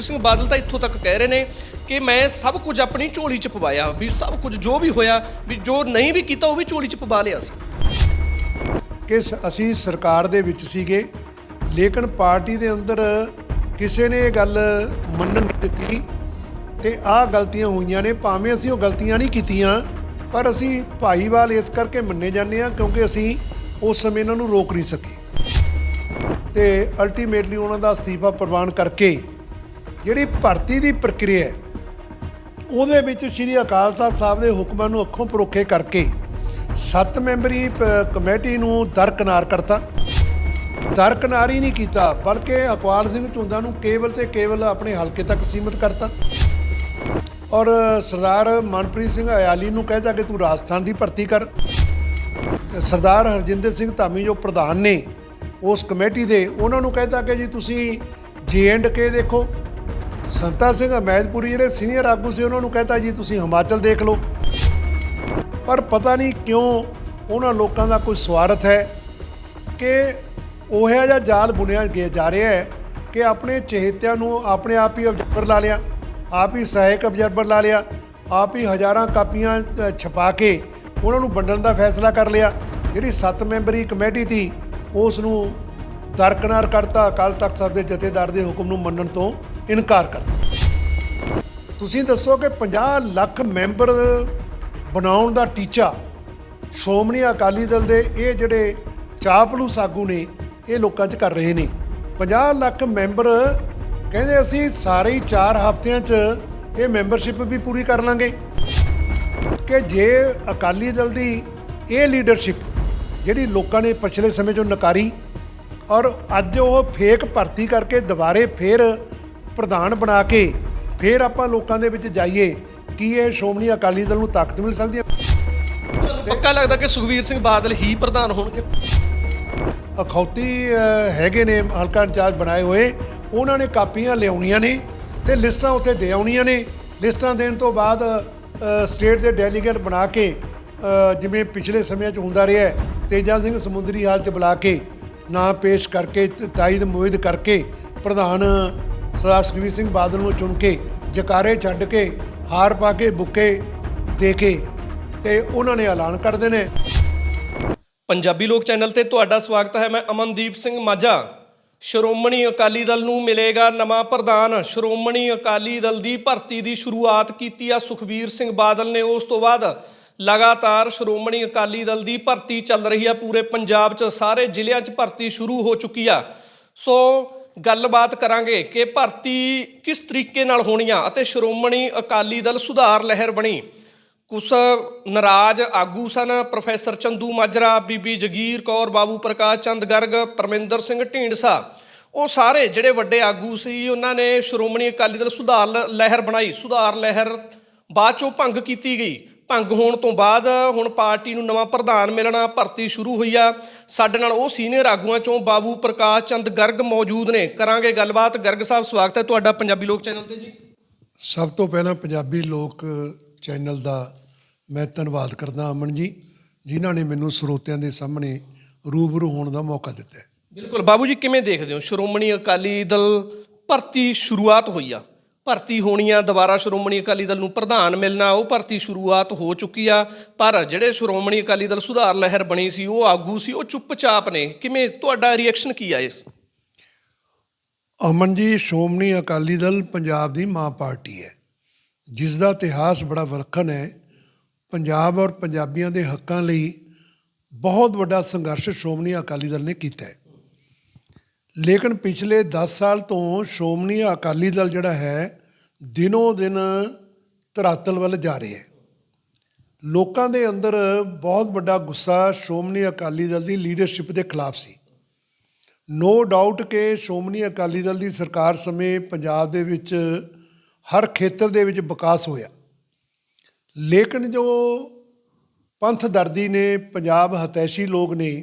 ਸਿੰਘ ਬਾਦਲ ਤਾਂ ਇੱਥੋਂ ਤੱਕ ਕਹਿ ਰਹੇ ਨੇ ਕਿ ਮੈਂ ਸਭ ਕੁਝ ਆਪਣੀ ਝੋਲੀ 'ਚ ਪਵਾਇਆ, ਵੀ ਸਭ ਕੁਝ ਜੋ ਵੀ ਹੋਇਆ, ਵੀ ਜੋ ਨਹੀਂ ਵੀ ਕੀਤਾ ਉਹ ਵੀ ਝੋਲੀ 'ਚ ਪਵਾ ਲਿਆ ਸੀ। ਕਿ ਸ- ਅਸੀਂ ਸਰਕਾਰ ਦੇ ਵਿੱਚ ਸੀਗੇ, ਲੇਕਿਨ ਪਾਰਟੀ ਦੇ ਅੰਦਰ ਕਿਸੇ ਨੇ ਇਹ ਗੱਲ ਮੰਨਣ ਨਹੀਂ ਦਿੱਤੀ ਤੇ ਆਹ ਗਲਤੀਆਂ ਹੋਈਆਂ ਨੇ, ਭਾਵੇਂ ਅਸੀਂ ਉਹ ਗਲਤੀਆਂ ਨਹੀਂ ਕੀਤੀਆਂ, ਪਰ ਅਸੀਂ ਭਾਈਵਾਲ ਇਸ ਕਰਕੇ ਮੰਨੇ ਜਾਂਦੇ ਹਾਂ ਕਿਉਂਕਿ ਅਸੀਂ ਉਸ ਸਮੇਂ ਇਹਨਾਂ ਨੂੰ ਰੋਕ ਨਹੀਂ ਸਕੇ। ਤੇ ਅਲਟੀਮੇਟਲੀ ਉਹਨਾਂ ਦਾ ਅਸਤੀਫਾ ਪ੍ਰਵਾਨ ਕਰਕੇ ਜਿਹੜੀ ਭਰਤੀ ਦੀ ਪ੍ਰਕਿਰਿਆ ਹੈ, ਉਹਦੇ ਵਿੱਚ ਸ੍ਰੀ ਅਕਾਲ ਤਖਤ ਸਾਹਿਬ ਦੇ ਹੁਕਮਾਂ ਨੂੰ ਅੱਖੋਂ ਪਰੋਖੇ ਕਰਕੇ ਸੱਤ ਮੈਂਬਰੀ ਪ- ਕਮੇਟੀ ਨੂੰ ਦਰਕਨਾਰ ਕਰਤਾ। ਦਰਕਨਾਰ ਹੀ ਨਹੀਂ ਕੀਤਾ, ਬਲਕਿ ਅਕਵਾਲ ਸਿੰਘ ਝੁੰਦਾ ਨੂੰ ਕੇਵਲ ਤੇ ਕੇਵਲ ਆਪਣੇ ਹਲਕੇ ਤੱਕ ਸੀਮਿਤ ਕਰਤਾ। ਔਰ ਸਰਦਾਰ ਮਨਪ੍ਰੀਤ ਸਿੰਘ ਅਯਾਲੀ ਨੂੰ ਕਹਿਤਾ ਕਿ ਤੂੰ ਰਾਜਸਥਾਨ ਦੀ ਭਰਤੀ ਕਰ। ਸਰਦਾਰ ਹਰਜਿੰਦਰ ਸਿੰਘ ਧਾਮੀ ਜੋ ਪ੍ਰਧਾਨ ਨੇ ਉਸ ਕਮੇਟੀ ਦੇ, ਉਹਨਾਂ ਨੂੰ ਕਹਿਤਾ ਕਿ ਜੀ ਤੁਸੀਂ ਜੇ ਐਂਡ ਕੇ ਦੇਖੋ। ਸੰਤਾ ਸਿੰਘ ਅਮੈਦਪੁਰੀ ਜਿਹੜੇ ਸੀਨੀਅਰ ਆਗੂ ਸੀ, ਉਹਨਾਂ ਨੂੰ ਕਹਿਤਾ ਜੀ, ਤੁਸੀਂ ਹਿਮਾਚਲ ਦੇਖ ਲਓ। ਪਰ ਪਤਾ ਨਹੀਂ ਕਿਉਂ ਉਹਨਾਂ ਲੋਕਾਂ ਦਾ ਕੋਈ ਸਵਾਰਥ ਹੈ ਕਿ ਉਹ ਜਿਹਾ ਜਾਲ ਬੁਣਿਆ ਗਿਆ ਜਾ ਰਿਹਾ ਹੈ ਕਿ ਆਪਣੇ ਚਹੇਤਿਆਂ ਨੂੰ ਆਪਣੇ ਆਪ ਹੀ ਅਬਜ਼ਰਵਰ ਲਾ ਲਿਆ, ਆਪ ਹੀ ਸਹਾਇਕ ਅਬਜ਼ਰਵਰ ਲਾ ਲਿਆ, ਆਪ ਹੀ ਹਜ਼ਾਰਾਂ ਕਾਪੀਆਂ ਛਪਾ ਕੇ ਉਹਨਾਂ ਨੂੰ ਵੰਡਣ ਦਾ ਫੈਸਲਾ ਕਰ ਲਿਆ। ਜਿਹੜੀ ਸੱਤ ਮੈਂਬਰੀ ਕਮੇਟੀ ਸੀ, ਉਸ ਨੂੰ ਦਰਕਨਾਰ ਕਰਤਾ, ਅਕਾਲ ਤਖਤ ਸਾਹਿਬ ਦੇ ਜਥੇਦਾਰ ਦੇ ਹੁਕਮ ਨੂੰ ਮੰਨਣ ਤੋਂ ਇਨਕਾਰ ਕਰਤਾ ਤੁਸੀਂ ਦੱਸੋ ਕਿ 50 ਲੱਖ ਮੈਂਬਰ ਬਣਾਉਣ ਦਾ ਟੀਚਾ ਸ਼੍ਰੋਮਣੀ ਅਕਾਲੀ ਦਲ ਦੇ ਇਹ ਜਿਹੜੇ ਚਾਪਲੂ ਸਾਗੂ ਨੇ, ਇਹ ਲੋਕਾਂ 'ਚ ਕਰ ਰਹੇ ਨੇ। 50 ਲੱਖ ਮੈਂਬਰ ਕਹਿੰਦੇ ਅਸੀਂ ਸਾਰੇ ਹੀ 4 ਹਫ਼ਤਿਆਂ 'ਚ ਇਹ ਮੈਂਬਰਸ਼ਿਪ ਵੀ ਪੂਰੀ ਕਰ ਲਾਂਗੇ। ਕਿ ਜੇ ਅਕਾਲੀ ਦਲ ਦੀ ਇਹ ਲੀਡਰਸ਼ਿਪ, ਜਿਹੜੀ ਲੋਕਾਂ ਨੇ ਪਿਛਲੇ ਸਮੇਂ 'ਚੋਂ ਨਕਾਰੀ ਔਰ ਅੱਜ ਉਹ ਫੇਕ ਭਰਤੀ ਕਰਕੇ ਦੁਬਾਰੇ ਫੇਰ ਪ੍ਰਧਾਨ ਬਣਾ ਕੇ ਫੇਰ ਆਪਾਂ ਲੋਕਾਂ ਦੇ ਵਿੱਚ ਜਾਈਏ ਕੀ ਇਹ ਸ਼੍ਰੋਮਣੀ ਅਕਾਲੀ ਦਲ ਨੂੰ ਤਾਕਤ ਮਿਲ ਸਕਦੀ ਹੈ? ਪੱਕਾ ਲੱਗਦਾ ਕਿ ਸੁਖਵੀਰ ਸਿੰਘ ਬਾਦਲ ਹੀ ਪ੍ਰਧਾਨ ਹੋਣਗੇ। ਅਖੌਤੀ ਹੈਗੇ ਨੇ ਹਲਕਾ ਇੰਚਾਰਜ ਬਣਾਏ ਹੋਏ ਉਹਨਾਂ ਨੇ ਕਾਪੀਆਂ ਲਿਆਉਣੀਆਂ ਨੇ ਤੇ ਲਿਸਟਾਂ ਉੱਤੇ ਦੇ ਆਉਣੀਆਂ ਨੇ। ਲਿਸਟਾਂ ਦੇਣ ਤੋਂ ਬਾਅਦ ਸਟੇਟ ਦੇ ਡੈਲੀਗੇਟ ਬਣਾ ਕੇ ਜਿਵੇਂ ਪਿਛਲੇ ਸਮਿਆਂ 'ਚ ਹੁੰਦਾ ਰਿਹਾ ਤੇਜਾ ਸਿੰਘ ਸਮੁੰਦਰੀ ਹਾਲ 'ਚ ਬੁਲਾ ਕੇ ਨਾਂ ਪੇਸ਼ ਕਰਕੇ ਤ- ਤਾਇਦ ਮੁਇਦ ਕਰਕੇ ਪ੍ਰਧਾਨ ਸਰਦਾਰ ਸੁਖਬੀਰ ਸਿੰਘ ਬਾਦਲ ਨੂੰ ਚੁਣ ਕੇ, ਜਕਾਰੇ ਛੱਡ ਕੇ, ਹਾਰ ਪਾ ਕੇ, ਬੁੱਕੇ ਦੇ ਕੇ ਤੇ ਉਹਨਾਂ ਨੇ ਐਲਾਨ ਕਰਦੇ ਨੇ ਪੰਜਾਬੀ ਲੋਕ ਚੈਨਲ ਤੇ ਤੁਹਾਡਾ ਸਵਾਗਤ ਹੈ। ਮੈਂ ਅਮਨਦੀਪ ਸਿੰਘ ਮਾਝਾ। ਸ਼੍ਰੋਮਣੀ ਅਕਾਲੀ ਦਲ ਨੂੰ ਮਿਲੇਗਾ ਨਵਾਂ ਪ੍ਰਧਾਨ। ਸ਼੍ਰੋਮਣੀ ਅਕਾਲੀ ਦਲ ਦੀ ਭਰਤੀ ਦੀ ਸ਼ੁਰੂਆਤ ਕੀਤੀ ਆ ਸੁਖਬੀਰ ਸਿੰਘ ਬਾਦਲ ਨੇ। ਉਸ ਤੋਂ ਬਾਅਦ ਲਗਾਤਾਰ ਸ਼੍ਰੋਮਣੀ ਅਕਾਲੀ ਦਲ ਦੀ ਭਰਤੀ ਚੱਲ ਰਹੀ ਆ। ਪੂਰੇ ਪੰਜਾਬ 'ਚ, ਸਾਰੇ ਜ਼ਿਲ੍ਹਿਆਂ 'ਚ ਭਰਤੀ ਸ਼ੁਰੂ ਹੋ ਚੁੱਕੀ ਆ। ਸੋ ਗੱਲਬਾਤ ਕਰਾਂਗੇ ਕਿ ਭਰਤੀ ਕਿਸ ਤਰੀਕੇ ਨਾਲ ਹੋਣੀ ਆ ਅਤੇ ਸ਼੍ਰੋਮਣੀ ਅਕਾਲੀ ਦਲ ਸੁਧਾਰ ਲਹਿਰ ਬਣੀ। ਕੁਛ ਨਰਾਜ਼ ਆਗੂ ਸਨ ਪ੍ਰੋਫੈਸਰ ਚੰਦੂ ਮਾਜਰਾ, ਬੀਬੀ ਜਗੀਰ ਕੌਰ, ਬਾਬੂ ਪ੍ਰਕਾਸ਼ ਚੰਦ ਗਰਗ, ਪਰਮਿੰਦਰ ਸਿੰਘ ਢੀਂਡਸਾ। ਉਹ ਸਾਰੇ ਜਿਹੜੇ ਵੱਡੇ ਆਗੂ ਸੀ, ਉਹਨਾਂ ਨੇ ਸ਼੍ਰੋਮਣੀ ਅਕਾਲੀ ਦਲ ਸੁਧਾਰ ਲ- ਲਹਿਰ ਬਣਾਈ। ਸੁਧਾਰ ਲਹਿਰ ਬਾਅਦ ਚੋਂ ਭੰਗ ਕੀਤੀ ਗਈ। ਭੰਗ ਹੋਣ ਤੋਂ ਬਾਅਦ ਹੁਣ ਪਾਰਟੀ ਨੂੰ ਨਵਾਂ ਪ੍ਰਧਾਨ ਮਿਲਣਾ ਭਰਤੀ ਸ਼ੁਰੂ ਹੋਈ ਆ। ਸਾਡੇ ਨਾਲ ਉਹ ਸੀਨੀਅਰ ਆਗੂਆਂ ਚੋਂ ਬਾਬੂ ਪ੍ਰਕਾਸ਼ ਚੰਦ ਗਰਗ ਮੌਜੂਦ ਨੇ। ਕਰਾਂਗੇ ਗੱਲਬਾਤ। ਗਰਗ ਸਾਹਿਬ ਸਵਾਗਤ ਹੈ ਤੁਹਾਡਾ ਪੰਜਾਬੀ ਲੋਕ ਚੈਨਲ ਤੇ ਜੀ। ਸਭ ਤੋਂ ਪਹਿਲਾਂ ਪੰਜਾਬੀ ਲੋਕ ਚੈਨਲ ਦਾ ਮੈਂ ਧੰਨਵਾਦ ਕਰਦਾ ਅਮਨ ਜੀ ਜਿਨ੍ਹਾਂ ਨੇ ਮੈਨੂੰ ਸਰੋਤਿਆਂ ਦੇ ਸਾਹਮਣੇ ਰੂਬਰੂ ਹੋਣ ਦਾ ਮੌਕਾ ਦਿੱਤਾ। ਬਿਲਕੁਲ। ਬਾਬੂ ਜੀ ਕਿਵੇਂ ਦੇਖਦੇ ਹੋ? ਸ਼੍ਰੋਮਣੀ ਅਕਾਲੀ ਦਲ ਭਰਤੀ ਸ਼ੁਰੂਆਤ ਹੋਈ ਆ। ਭਰਤੀ ਹੋਣੀ ਆ ਦੁਬਾਰਾ ਸ਼੍ਰੋਮਣੀ ਅਕਾਲੀ ਦਲ ਨੂੰ ਪ੍ਰਧਾਨ ਮਿਲਣਾ, ਉਹ ਭਰਤੀ ਸ਼ੁਰੂਆਤ ਹੋ ਚੁੱਕੀ ਆ। ਪਰ ਜਿਹੜੇ ਸ਼੍ਰੋਮਣੀ ਅਕਾਲੀ ਦਲ ਸੁਧਾਰ ਲਹਿਰ ਬਣੀ ਸੀ, ਉਹ ਆਗੂ ਸੀ, ਉਹ ਚੁੱਪਚਾਪ ਨੇ। ਕਿਵੇਂ, ਤੁਹਾਡਾ ਰਿਐਕਸ਼ਨ ਕੀ ਆ ਇਸ? ਅਮਨ ਜੀ, ਸ਼੍ਰੋਮਣੀ ਅਕਾਲੀ ਦਲ ਪੰਜਾਬ ਦੀ ਮਾਂ ਪਾਰਟੀ ਹੈ। ਜਿਸ ਦਾ ਇਤਿਹਾਸ ਬੜਾ ਵਿਲੱਖਣ ਹੈ। ਪੰਜਾਬ ਔਰ ਪੰਜਾਬੀਆਂ ਦੇ ਹੱਕਾਂ ਲਈ ਬਹੁਤ ਵੱਡਾ ਸੰਘਰਸ਼ ਸ਼੍ਰੋਮਣੀ ਅਕਾਲੀ ਦਲ ਨੇ ਕੀਤਾ ਹੈ। ਲੇਕਿਨ ਪਿਛਲੇ 10 ਸਾਲ ਤੋਂ ਸ਼੍ਰੋਮਣੀ ਅਕਾਲੀ ਦਲ ਜਿਹੜਾ ਹੈ, ਦਿਨੋਂ ਦਿਨ ਧਰਾਤਲ ਵੱਲ ਜਾ ਰਿਹਾ ਹੈ। ਲੋਕਾਂ ਦੇ ਅੰਦਰ ਬਹੁਤ ਵੱਡਾ ਗੁੱਸਾ ਸ਼੍ਰੋਮਣੀ ਅਕਾਲੀ ਦਲ ਦੀ ਲੀਡਰਸ਼ਿਪ ਦੇ ਖਿਲਾਫ ਸੀ। ਨੋ ਡਾਊਟ ਕਿ ਸ਼੍ਰੋਮਣੀ ਅਕਾਲੀ ਦਲ ਦੀ ਸਰਕਾਰ ਸਮੇਂ ਪੰਜਾਬ ਦੇ ਵਿੱਚ ਹਰ ਖੇਤਰ ਦੇ ਵਿੱਚ ਵਿਕਾਸ ਹੋਇਆ। ਲੇਕਿਨ ਜੋ ਪੰਥ ਦਰਦੀ ਨੇ, ਪੰਜਾਬ ਹਤੈਸ਼ੀ ਲੋਕ ਨੇ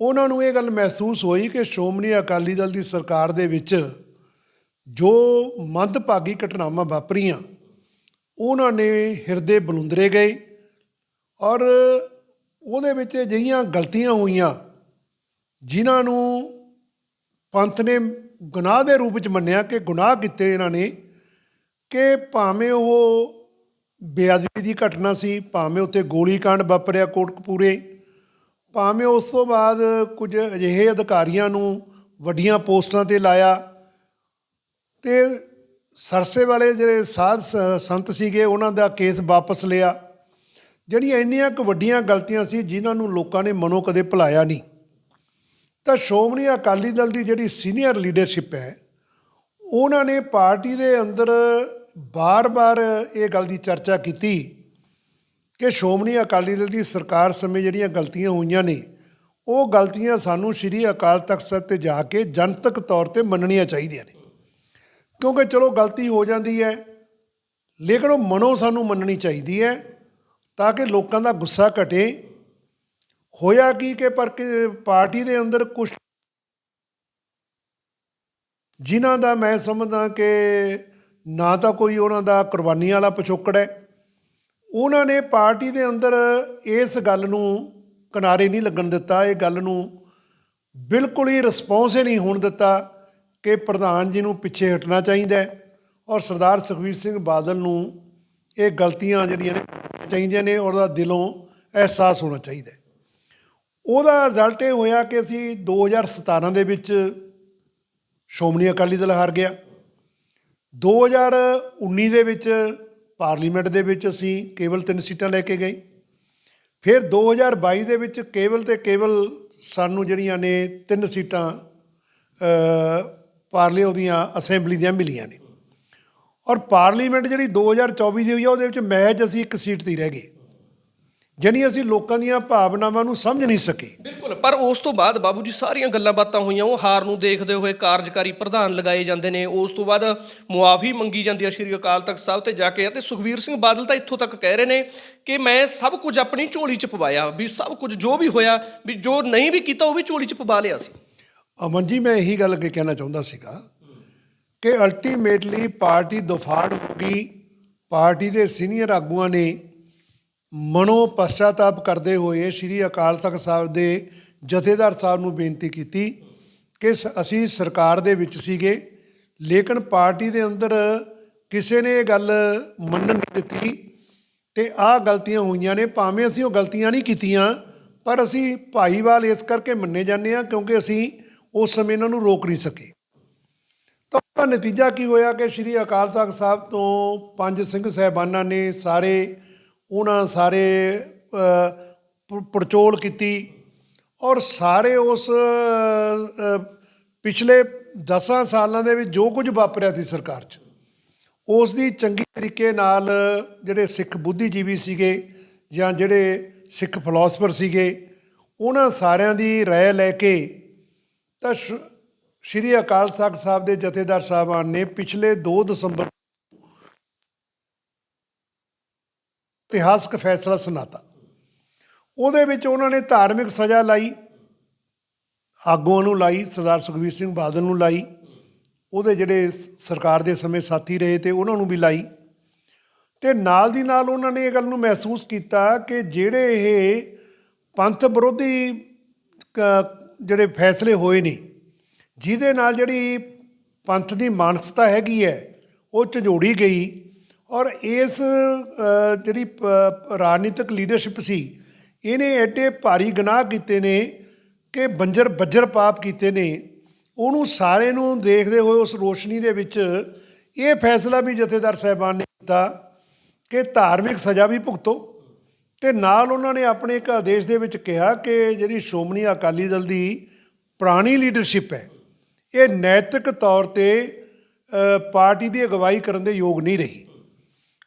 ਉਹਨਾਂ ਨੂੰ ਇਹ ਗੱਲ ਮਹਿਸੂਸ ਹੋਈ ਕਿ ਸ਼੍ਰੋਮਣੀ ਅਕਾਲੀ ਦਲ ਦੀ ਸਰਕਾਰ ਦੇ ਵਿੱਚ ਜੋ ਮੰਦਭਾਗੀ ਘਟਨਾਵਾਂ ਵਾਪਰੀਆਂ, ਉਹਨਾਂ ਨੇ ਹਿਰਦੇ ਬਲੁੰਦਰੇ ਗਏ ਔਰ ਉਹਦੇ ਵਿੱਚ ਅਜਿਹੀਆਂ ਗਲਤੀਆਂ ਹੋਈਆਂ ਜਿਨ੍ਹਾਂ ਨੂੰ ਪੰਥ ਨੇ ਗੁਨਾਹ ਦੇ ਰੂਪ ਵਿੱਚ ਮੰਨਿਆ ਕਿ ਗੁਨਾਹ ਕੀਤੇ ਇਹਨਾਂ ਨੇ ਕਿ ਭਾਵੇਂ ਉਹ ਬੇਅਦਬੀ ਦੀ ਘਟਨਾ ਸੀ, ਭਾਵੇਂ ਉੱਤੇ ਗੋਲੀकांड ਵਾਪਰਿਆ ਕੋਟਕਪੂਰੇ ਭਾਵੇਂ ਉਸ ਤੋਂ ਬਾਅਦ ਕੁਝ ਅਜਿਹੇ ਅਧਿਕਾਰੀਆਂ ਨੂੰ ਵੱਡੀਆਂ ਪੋਸਟਾਂ ਤੇ ਲਾਇਆ, ਤੇ ਸਰਸੇ ਵਾਲੇ ਜਿਹੜੇ ਸਾਧ ਸੰਤ ਸੀਗੇ, ਉਹਨਾਂ ਦਾ ਕੇਸ ਵਾਪਸ ਲਿਆ। ਜਿਹੜੀਆਂ ਇੰਨੀਆਂ ਕੁ ਵੱਡੀਆਂ ਗਲਤੀਆਂ ਸੀ, ਜਿਨ੍ਹਾਂ ਨੂੰ ਲੋਕਾਂ ਨੇ ਮਨੋਂ ਕਦੇ ਭੁਲਾਇਆ ਨਹੀਂ। ਤਾਂ ਸ਼੍ਰੋਮਣੀ ਅਕਾਲੀ ਦਲ ਦੀ ਜਿਹੜੀ ਸੀਨੀਅਰ ਲੀਡਰਸ਼ਿਪ ਹੈ, ਉਹਨਾਂ ਨੇ ਪਾਰਟੀ ਦੇ ਅੰਦਰ ਬਾਰ-ਬਾਰ ਇਹ ਗੱਲ ਦੀ ਚਰਚਾ ਕੀਤੀ ਕਿ ਸ਼੍ਰੋਮਣੀ ਅਕਾਲੀ ਦਲ ਦੀ ਸਰਕਾਰ ਸਮੇਂ ਜਿਹੜੀਆਂ ਗਲਤੀਆਂ ਹੋਈਆਂ ਨੇ, ਉਹ ਗਲਤੀਆਂ ਸਾਨੂੰ ਸ੍ਰੀ ਅਕਾਲ ਤਖਤ ਸਾਹਿਬ ਤੇ ਜਾ ਕੇ ਜਨਤਕ ਤੌਰ ਤੇ ਮੰਨਣੀਆਂ ਚਾਹੀਦੀਆਂ ਨੇ। ਕਿਉਂਕਿ ਚਲੋ ਗਲਤੀ ਹੋ ਜਾਂਦੀ ਹੈ, ਲੇਕਿਨ ਉਹ ਮਨੋਂ ਸਾਨੂੰ ਮੰਨਣੀ ਚਾਹੀਦੀ ਹੈ ਤਾਂ ਕਿ ਲੋਕਾਂ ਦਾ ਗੁੱਸਾ ਘਟੇ। ਹੋਇਆ ਕੀ ਕਿ ਪਰ ਕਿ ਪਾਰਟੀ ਦੇ ਅੰਦਰ ਕੁਝ ਜਿਨ੍ਹਾਂ ਦਾ ਮੈਂ ਸਮਝਦਾ ਕਿ ਨਾ ਤਾਂ ਕੋਈ ਉਹਨਾਂ ਦਾ ਕੁਰਬਾਨੀਆਂ ਵਾਲਾ ਪਿਛੋਕੜ ਹੈ ਉਹਨਾਂ ਨੇ ਪਾਰਟੀ ਦੇ ਅੰਦਰ ਇਸ ਗੱਲ ਨੂੰ ਕਿਨਾਰੇ ਨਹੀਂ ਲੱਗਣ ਦਿੱਤਾ, ਇਹ ਗੱਲ ਨੂੰ ਬਿਲਕੁਲ ਹੀ ਰਿਸਪੌਂਸ ਹੀ ਨਹੀਂ ਹੋਣ ਦਿੱਤਾ ਕਿ ਪ੍ਰਧਾਨ ਜੀ ਨੂੰ ਪਿੱਛੇ ਹਟਣਾ ਚਾਹੀਦਾ ਹੈ ਔਰ ਸਰਦਾਰ ਸੁਖਬੀਰ ਸਿੰਘ ਬਾਦਲ ਨੂੰ ਇਹ ਗਲਤੀਆਂ ਜਿਹੜੀਆਂ ਨੇ ਚਾਹੀਦੀਆਂ ਨੇ, ਉਹਦਾ ਦਿਲੋਂ ਅਹਿਸਾਸ ਹੋਣਾ ਚਾਹੀਦਾ ਉਹਦਾ ਰਿਜ਼ਲਟ ਇਹ ਹੋਇਆ ਕਿ ਅਸੀਂ 2017 ਦੇ ਵਿੱਚ ਸ਼੍ਰੋਮਣੀ ਅਕਾਲੀ ਦਲ ਹਾਰ ਗਿਆ। 2019 ਦੇ ਵਿੱਚ ਪਾਰਲੀਮੈਂਟ ਦੇ ਵਿੱਚ ਅਸੀਂ ਕੇਵਲ ਤਿੰਨ ਸੀਟਾਂ ਲੈ ਕੇ ਗਏ। ਫਿਰ 2022 ਦੇ ਵਿੱਚ ਕੇਵਲ ਤੇ ਕੇਵਲ ਸਾਨੂੰ ਜਿਹੜੀਆਂ ਨੇ ਤਿੰਨ ਸੀਟਾਂ ਅ, ਪਾਰਲੇ ਉਹਦੀਆਂ ਅਸੈਂਬਲੀ ਦੀਆਂ ਮਿਲੀਆਂ ਨੇ। ਔਰ ਪਾਰਲੀਮੈਂਟ ਜਿਹੜੀ 2024 ਦੀ ਹੋਈ ਆ ਉਹਦੇ ਵਿੱਚ ਮੈਚ ਅਸੀਂ ਇੱਕ ਸੀਟ ਤੇ ਹੀ ਰਹਿ ਗਏ। ਜਾਣੀ ਅਸੀਂ ਲੋਕਾਂ ਦੀਆਂ ਭਾਵਨਾਵਾਂ ਨੂੰ ਸਮਝ ਨਹੀਂ ਸਕੇ। ਬਿਲਕੁਲ ਪਰ ਉਸ ਤੋਂ ਬਾਅਦ ਬਾਬੂ ਜੀ ਸਾਰੀਆਂ ਗੱਲਾਂ ਬਾਤਾਂ ਹੋਈਆਂ ਉਹ ਹਾਰ ਨੂੰ ਦੇਖਦੇ ਹੋਏ ਕਾਰਜਕਾਰੀ ਪ੍ਰਧਾਨ ਲਗਾਏ ਜਾਂਦੇ ਨੇ। ਉਸ ਤੋਂ ਬਾਅਦ ਮੁਆਫੀ ਮੰਗੀ ਜਾਂਦੀ ਹੈ ਸ਼੍ਰੀ ਅਕਾਲ ਤਖਤ ਸਾਹਿਬ ਤੇ ਜਾ ਕੇ ਅਤੇ ਸੁਖਵੀਰ ਸਿੰਘ ਬਾਦਲ ਤਾਂ ਇੱਥੋਂ ਤੱਕ ਕਹਿ ਰਹੇ ਨੇ ਕਿ ਮੈਂ ਸਭ ਕੁਝ ਆਪਣੀ ਝੋਲੀ 'ਚ ਪਵਾਇਆ ਵੀ ਸਭ ਕੁਝ ਜੋ ਵੀ ਹੋਇਆ ਵੀ ਜੋ ਨਹੀਂ ਵੀ ਕੀਤਾ ਉਹ ਵੀ ਝੋਲੀ 'ਚ ਪਵਾ ਲਿਆ ਸੀ। ਅਮਨ ਜੀ ਮੈਂ ਇਹੀ ਗੱਲ ਅੱਗੇ ਕਹਿਣਾ ਚਾਹੁੰਦਾ ਸੀਗਾ ਕਿ ਅਲਟੀਮੇਟਲੀ ਪਾਰਟੀ ਦਫਾੜ ਹੋ ਗਈ ਪਾਰਟੀ ਦੇ ਸੀਨੀਅਰ ਆਗੂਆਂ ਨੇ ਮਨੋ ਪਛਤਾਤਾਪ ਕਰਦੇ ਹੋਏ ਸ੍ਰੀ ਅਕਾਲ ਤਖਤ ਸਾਹਿਬ ਦੇ ਜਥੇਦਾਰ ਸਾਹਿਬ ਨੂੰ ਬੇਨਤੀ ਕੀਤੀ ਕਿ ਸ- ਅਸੀਂ ਸਰਕਾਰ ਦੇ ਵਿੱਚ ਸੀਗੇ, ਲੇਕਿਨ ਪਾਰਟੀ ਦੇ ਅੰਦਰ ਕਿਸੇ ਨੇ ਇਹ ਗੱਲ ਮੰਨਣ ਨਹੀਂ ਦਿੱਤੀ ਤੇ ਆਹ ਗਲਤੀਆਂ ਹੋਈਆਂ ਨੇ, ਭਾਵੇਂ ਅਸੀਂ ਉਹ ਗਲਤੀਆਂ ਨਹੀਂ ਕੀਤੀਆਂ, ਪਰ ਅਸੀਂ ਭਾਈਵਾਲ ਇਸ ਕਰਕੇ ਮੰਨੇ ਜਾਂਦੇ ਹਾਂ ਕਿਉਂਕਿ ਅਸੀਂ ਉਸ ਸਮੇਂ ਇਹਨਾਂ ਨੂੰ ਰੋਕ ਨਹੀਂ ਸਕੇ। ਤਾਂ ਨਤੀਜਾ ਕੀ ਹੋਇਆ ਕਿ ਸ੍ਰੀ ਅਕਾਲ ਤਖਤ ਸਾਹਿਬ ਤੋਂ ਪੰਜ ਸਿੰਘ ਸਹਿਬਾਨਾਂ ਨੇ ਸਾਰੇ ਉਹਨਾਂ ਸਾਰੇ ਪੜਚੋਲ ਕੀਤੀ ਔਰ ਸਾਰੇ ਉਸ ਪਿਛਲੇ 10 ਸਾਲਾਂ ਦੇ ਵਿੱਚ ਜੋ ਕੁਝ ਵਾਪਰਿਆ ਸੀ ਸਰਕਾਰ 'ਚ, ਉਸ ਦੀ ਚੰਗੀ ਤਰੀਕੇ ਨਾਲ ਜਿਹੜੇ ਸਿੱਖ ਬੁੱਧੀਜੀਵੀ ਸੀਗੇ ਜਾਂ ਜਿਹੜੇ ਸਿੱਖ ਫਿਲਾਸਫਰ ਸੀਗੇ, ਉਹਨਾਂ ਸਾਰਿਆਂ ਦੀ ਰਾਏ ਲੈ ਕੇ ਤਾਂ ਸ਼੍ਰੀ ਅਕਾਲ ਤਖਤ ਸਾਹਿਬ ਦੇ ਜਥੇਦਾਰ ਸਾਹਿਬਾਨ ਨੇ ਪਿਛਲੇ 2 ਦਸੰਬਰ ਇਤਿਹਾਸਕ ਫੈਸਲਾ ਸੁਣਾਤਾ। ਉਹਦੇ ਵਿੱਚ ਉਹਨਾਂ ਨੇ ਧਾਰਮਿਕ ਸਜ਼ਾ ਲਾਈ, ਆਗੂਆਂ ਨੂੰ ਲਾਈ, ਸਰਦਾਰ ਸੁਖਬੀਰ ਸਿੰਘ ਬਾਦਲ ਨੂੰ ਲਾਈ, ਉਹਦੇ ਜਿਹੜੇ ਸਰਕਾਰ ਦੇ ਸਮੇਂ ਸਾਥੀ ਰਹੇ ਤੇ ਉਹਨਾਂ ਨੂੰ ਵੀ ਲਾਈ। ਤੇ ਨਾਲ ਦੀ ਨਾਲ ਉਹਨਾਂ ਨੇ ਇਹ ਗੱਲ ਨੂੰ ਮਹਿਸੂਸ ਕੀਤਾ ਕਿ ਜਿਹੜੇ ਇਹ ਪੰਥ ਵਿਰੋਧੀ ਜਿਹੜੇ ਫੈਸਲੇ ਹੋਏ ਨੇ, ਜਿਹਦੇ ਨਾਲ ਜਿਹੜੀ ਪੰਥ ਦੀ ਮਾਨਸਿਕਤਾ ਹੈਗੀ ਹੈ, ਉਹ ਝਜੋੜੀ ਗਈ। ਔਰ ਇਸ ਜਿਹੜੀ ਪ- ਰਾਜਨੀਤਿਕ ਲੀਡਰਸ਼ਿਪ ਸੀ, ਇਹਨੇ ਐਡੇ ਭਾਰੀ ਗੁਨਾਹ ਕੀਤੇ ਨੇ ਕਿ ਬੰਜਰ ਬੱਜਰ ਪਾਪ ਕੀਤੇ ਨੇ। ਉਹਨੂੰ ਸਾਰੇ ਨੂੰ ਦੇਖਦੇ ਹੋਏ ਉਸ ਰੋਸ਼ਨੀ ਦੇ ਵਿੱਚ ਇਹ ਫੈਸਲਾ ਵੀ ਜਥੇਦਾਰ ਸਾਹਿਬਾਨ ਨੇ ਕੀਤਾ ਕਿ ਧਾਰਮਿਕ ਸਜ਼ਾ ਵੀ ਭੁਗਤੋ ਤੇ ਨਾਲ ਉਹਨਾਂ ਨੇ ਆਪਣੇ ਇੱਕ ਆਦੇਸ਼ ਦੇ ਵਿੱਚ ਕਿਹਾ ਕਿ ਜਿਹੜੀ ਸ਼੍ਰੋਮਣੀ ਅਕਾਲੀ ਦਲ ਦੀ ਪੁਰਾਣੀ ਲੀਡਰਸ਼ਿਪ ਹੈ, ਇਹ ਨੈਤਿਕ ਤੌਰ ਤੇ ਪਾਰਟੀ ਦੀ ਅਗਵਾਈ ਕਰਨ ਦੇ ਯੋਗ ਨਹੀਂ ਰਹੀ।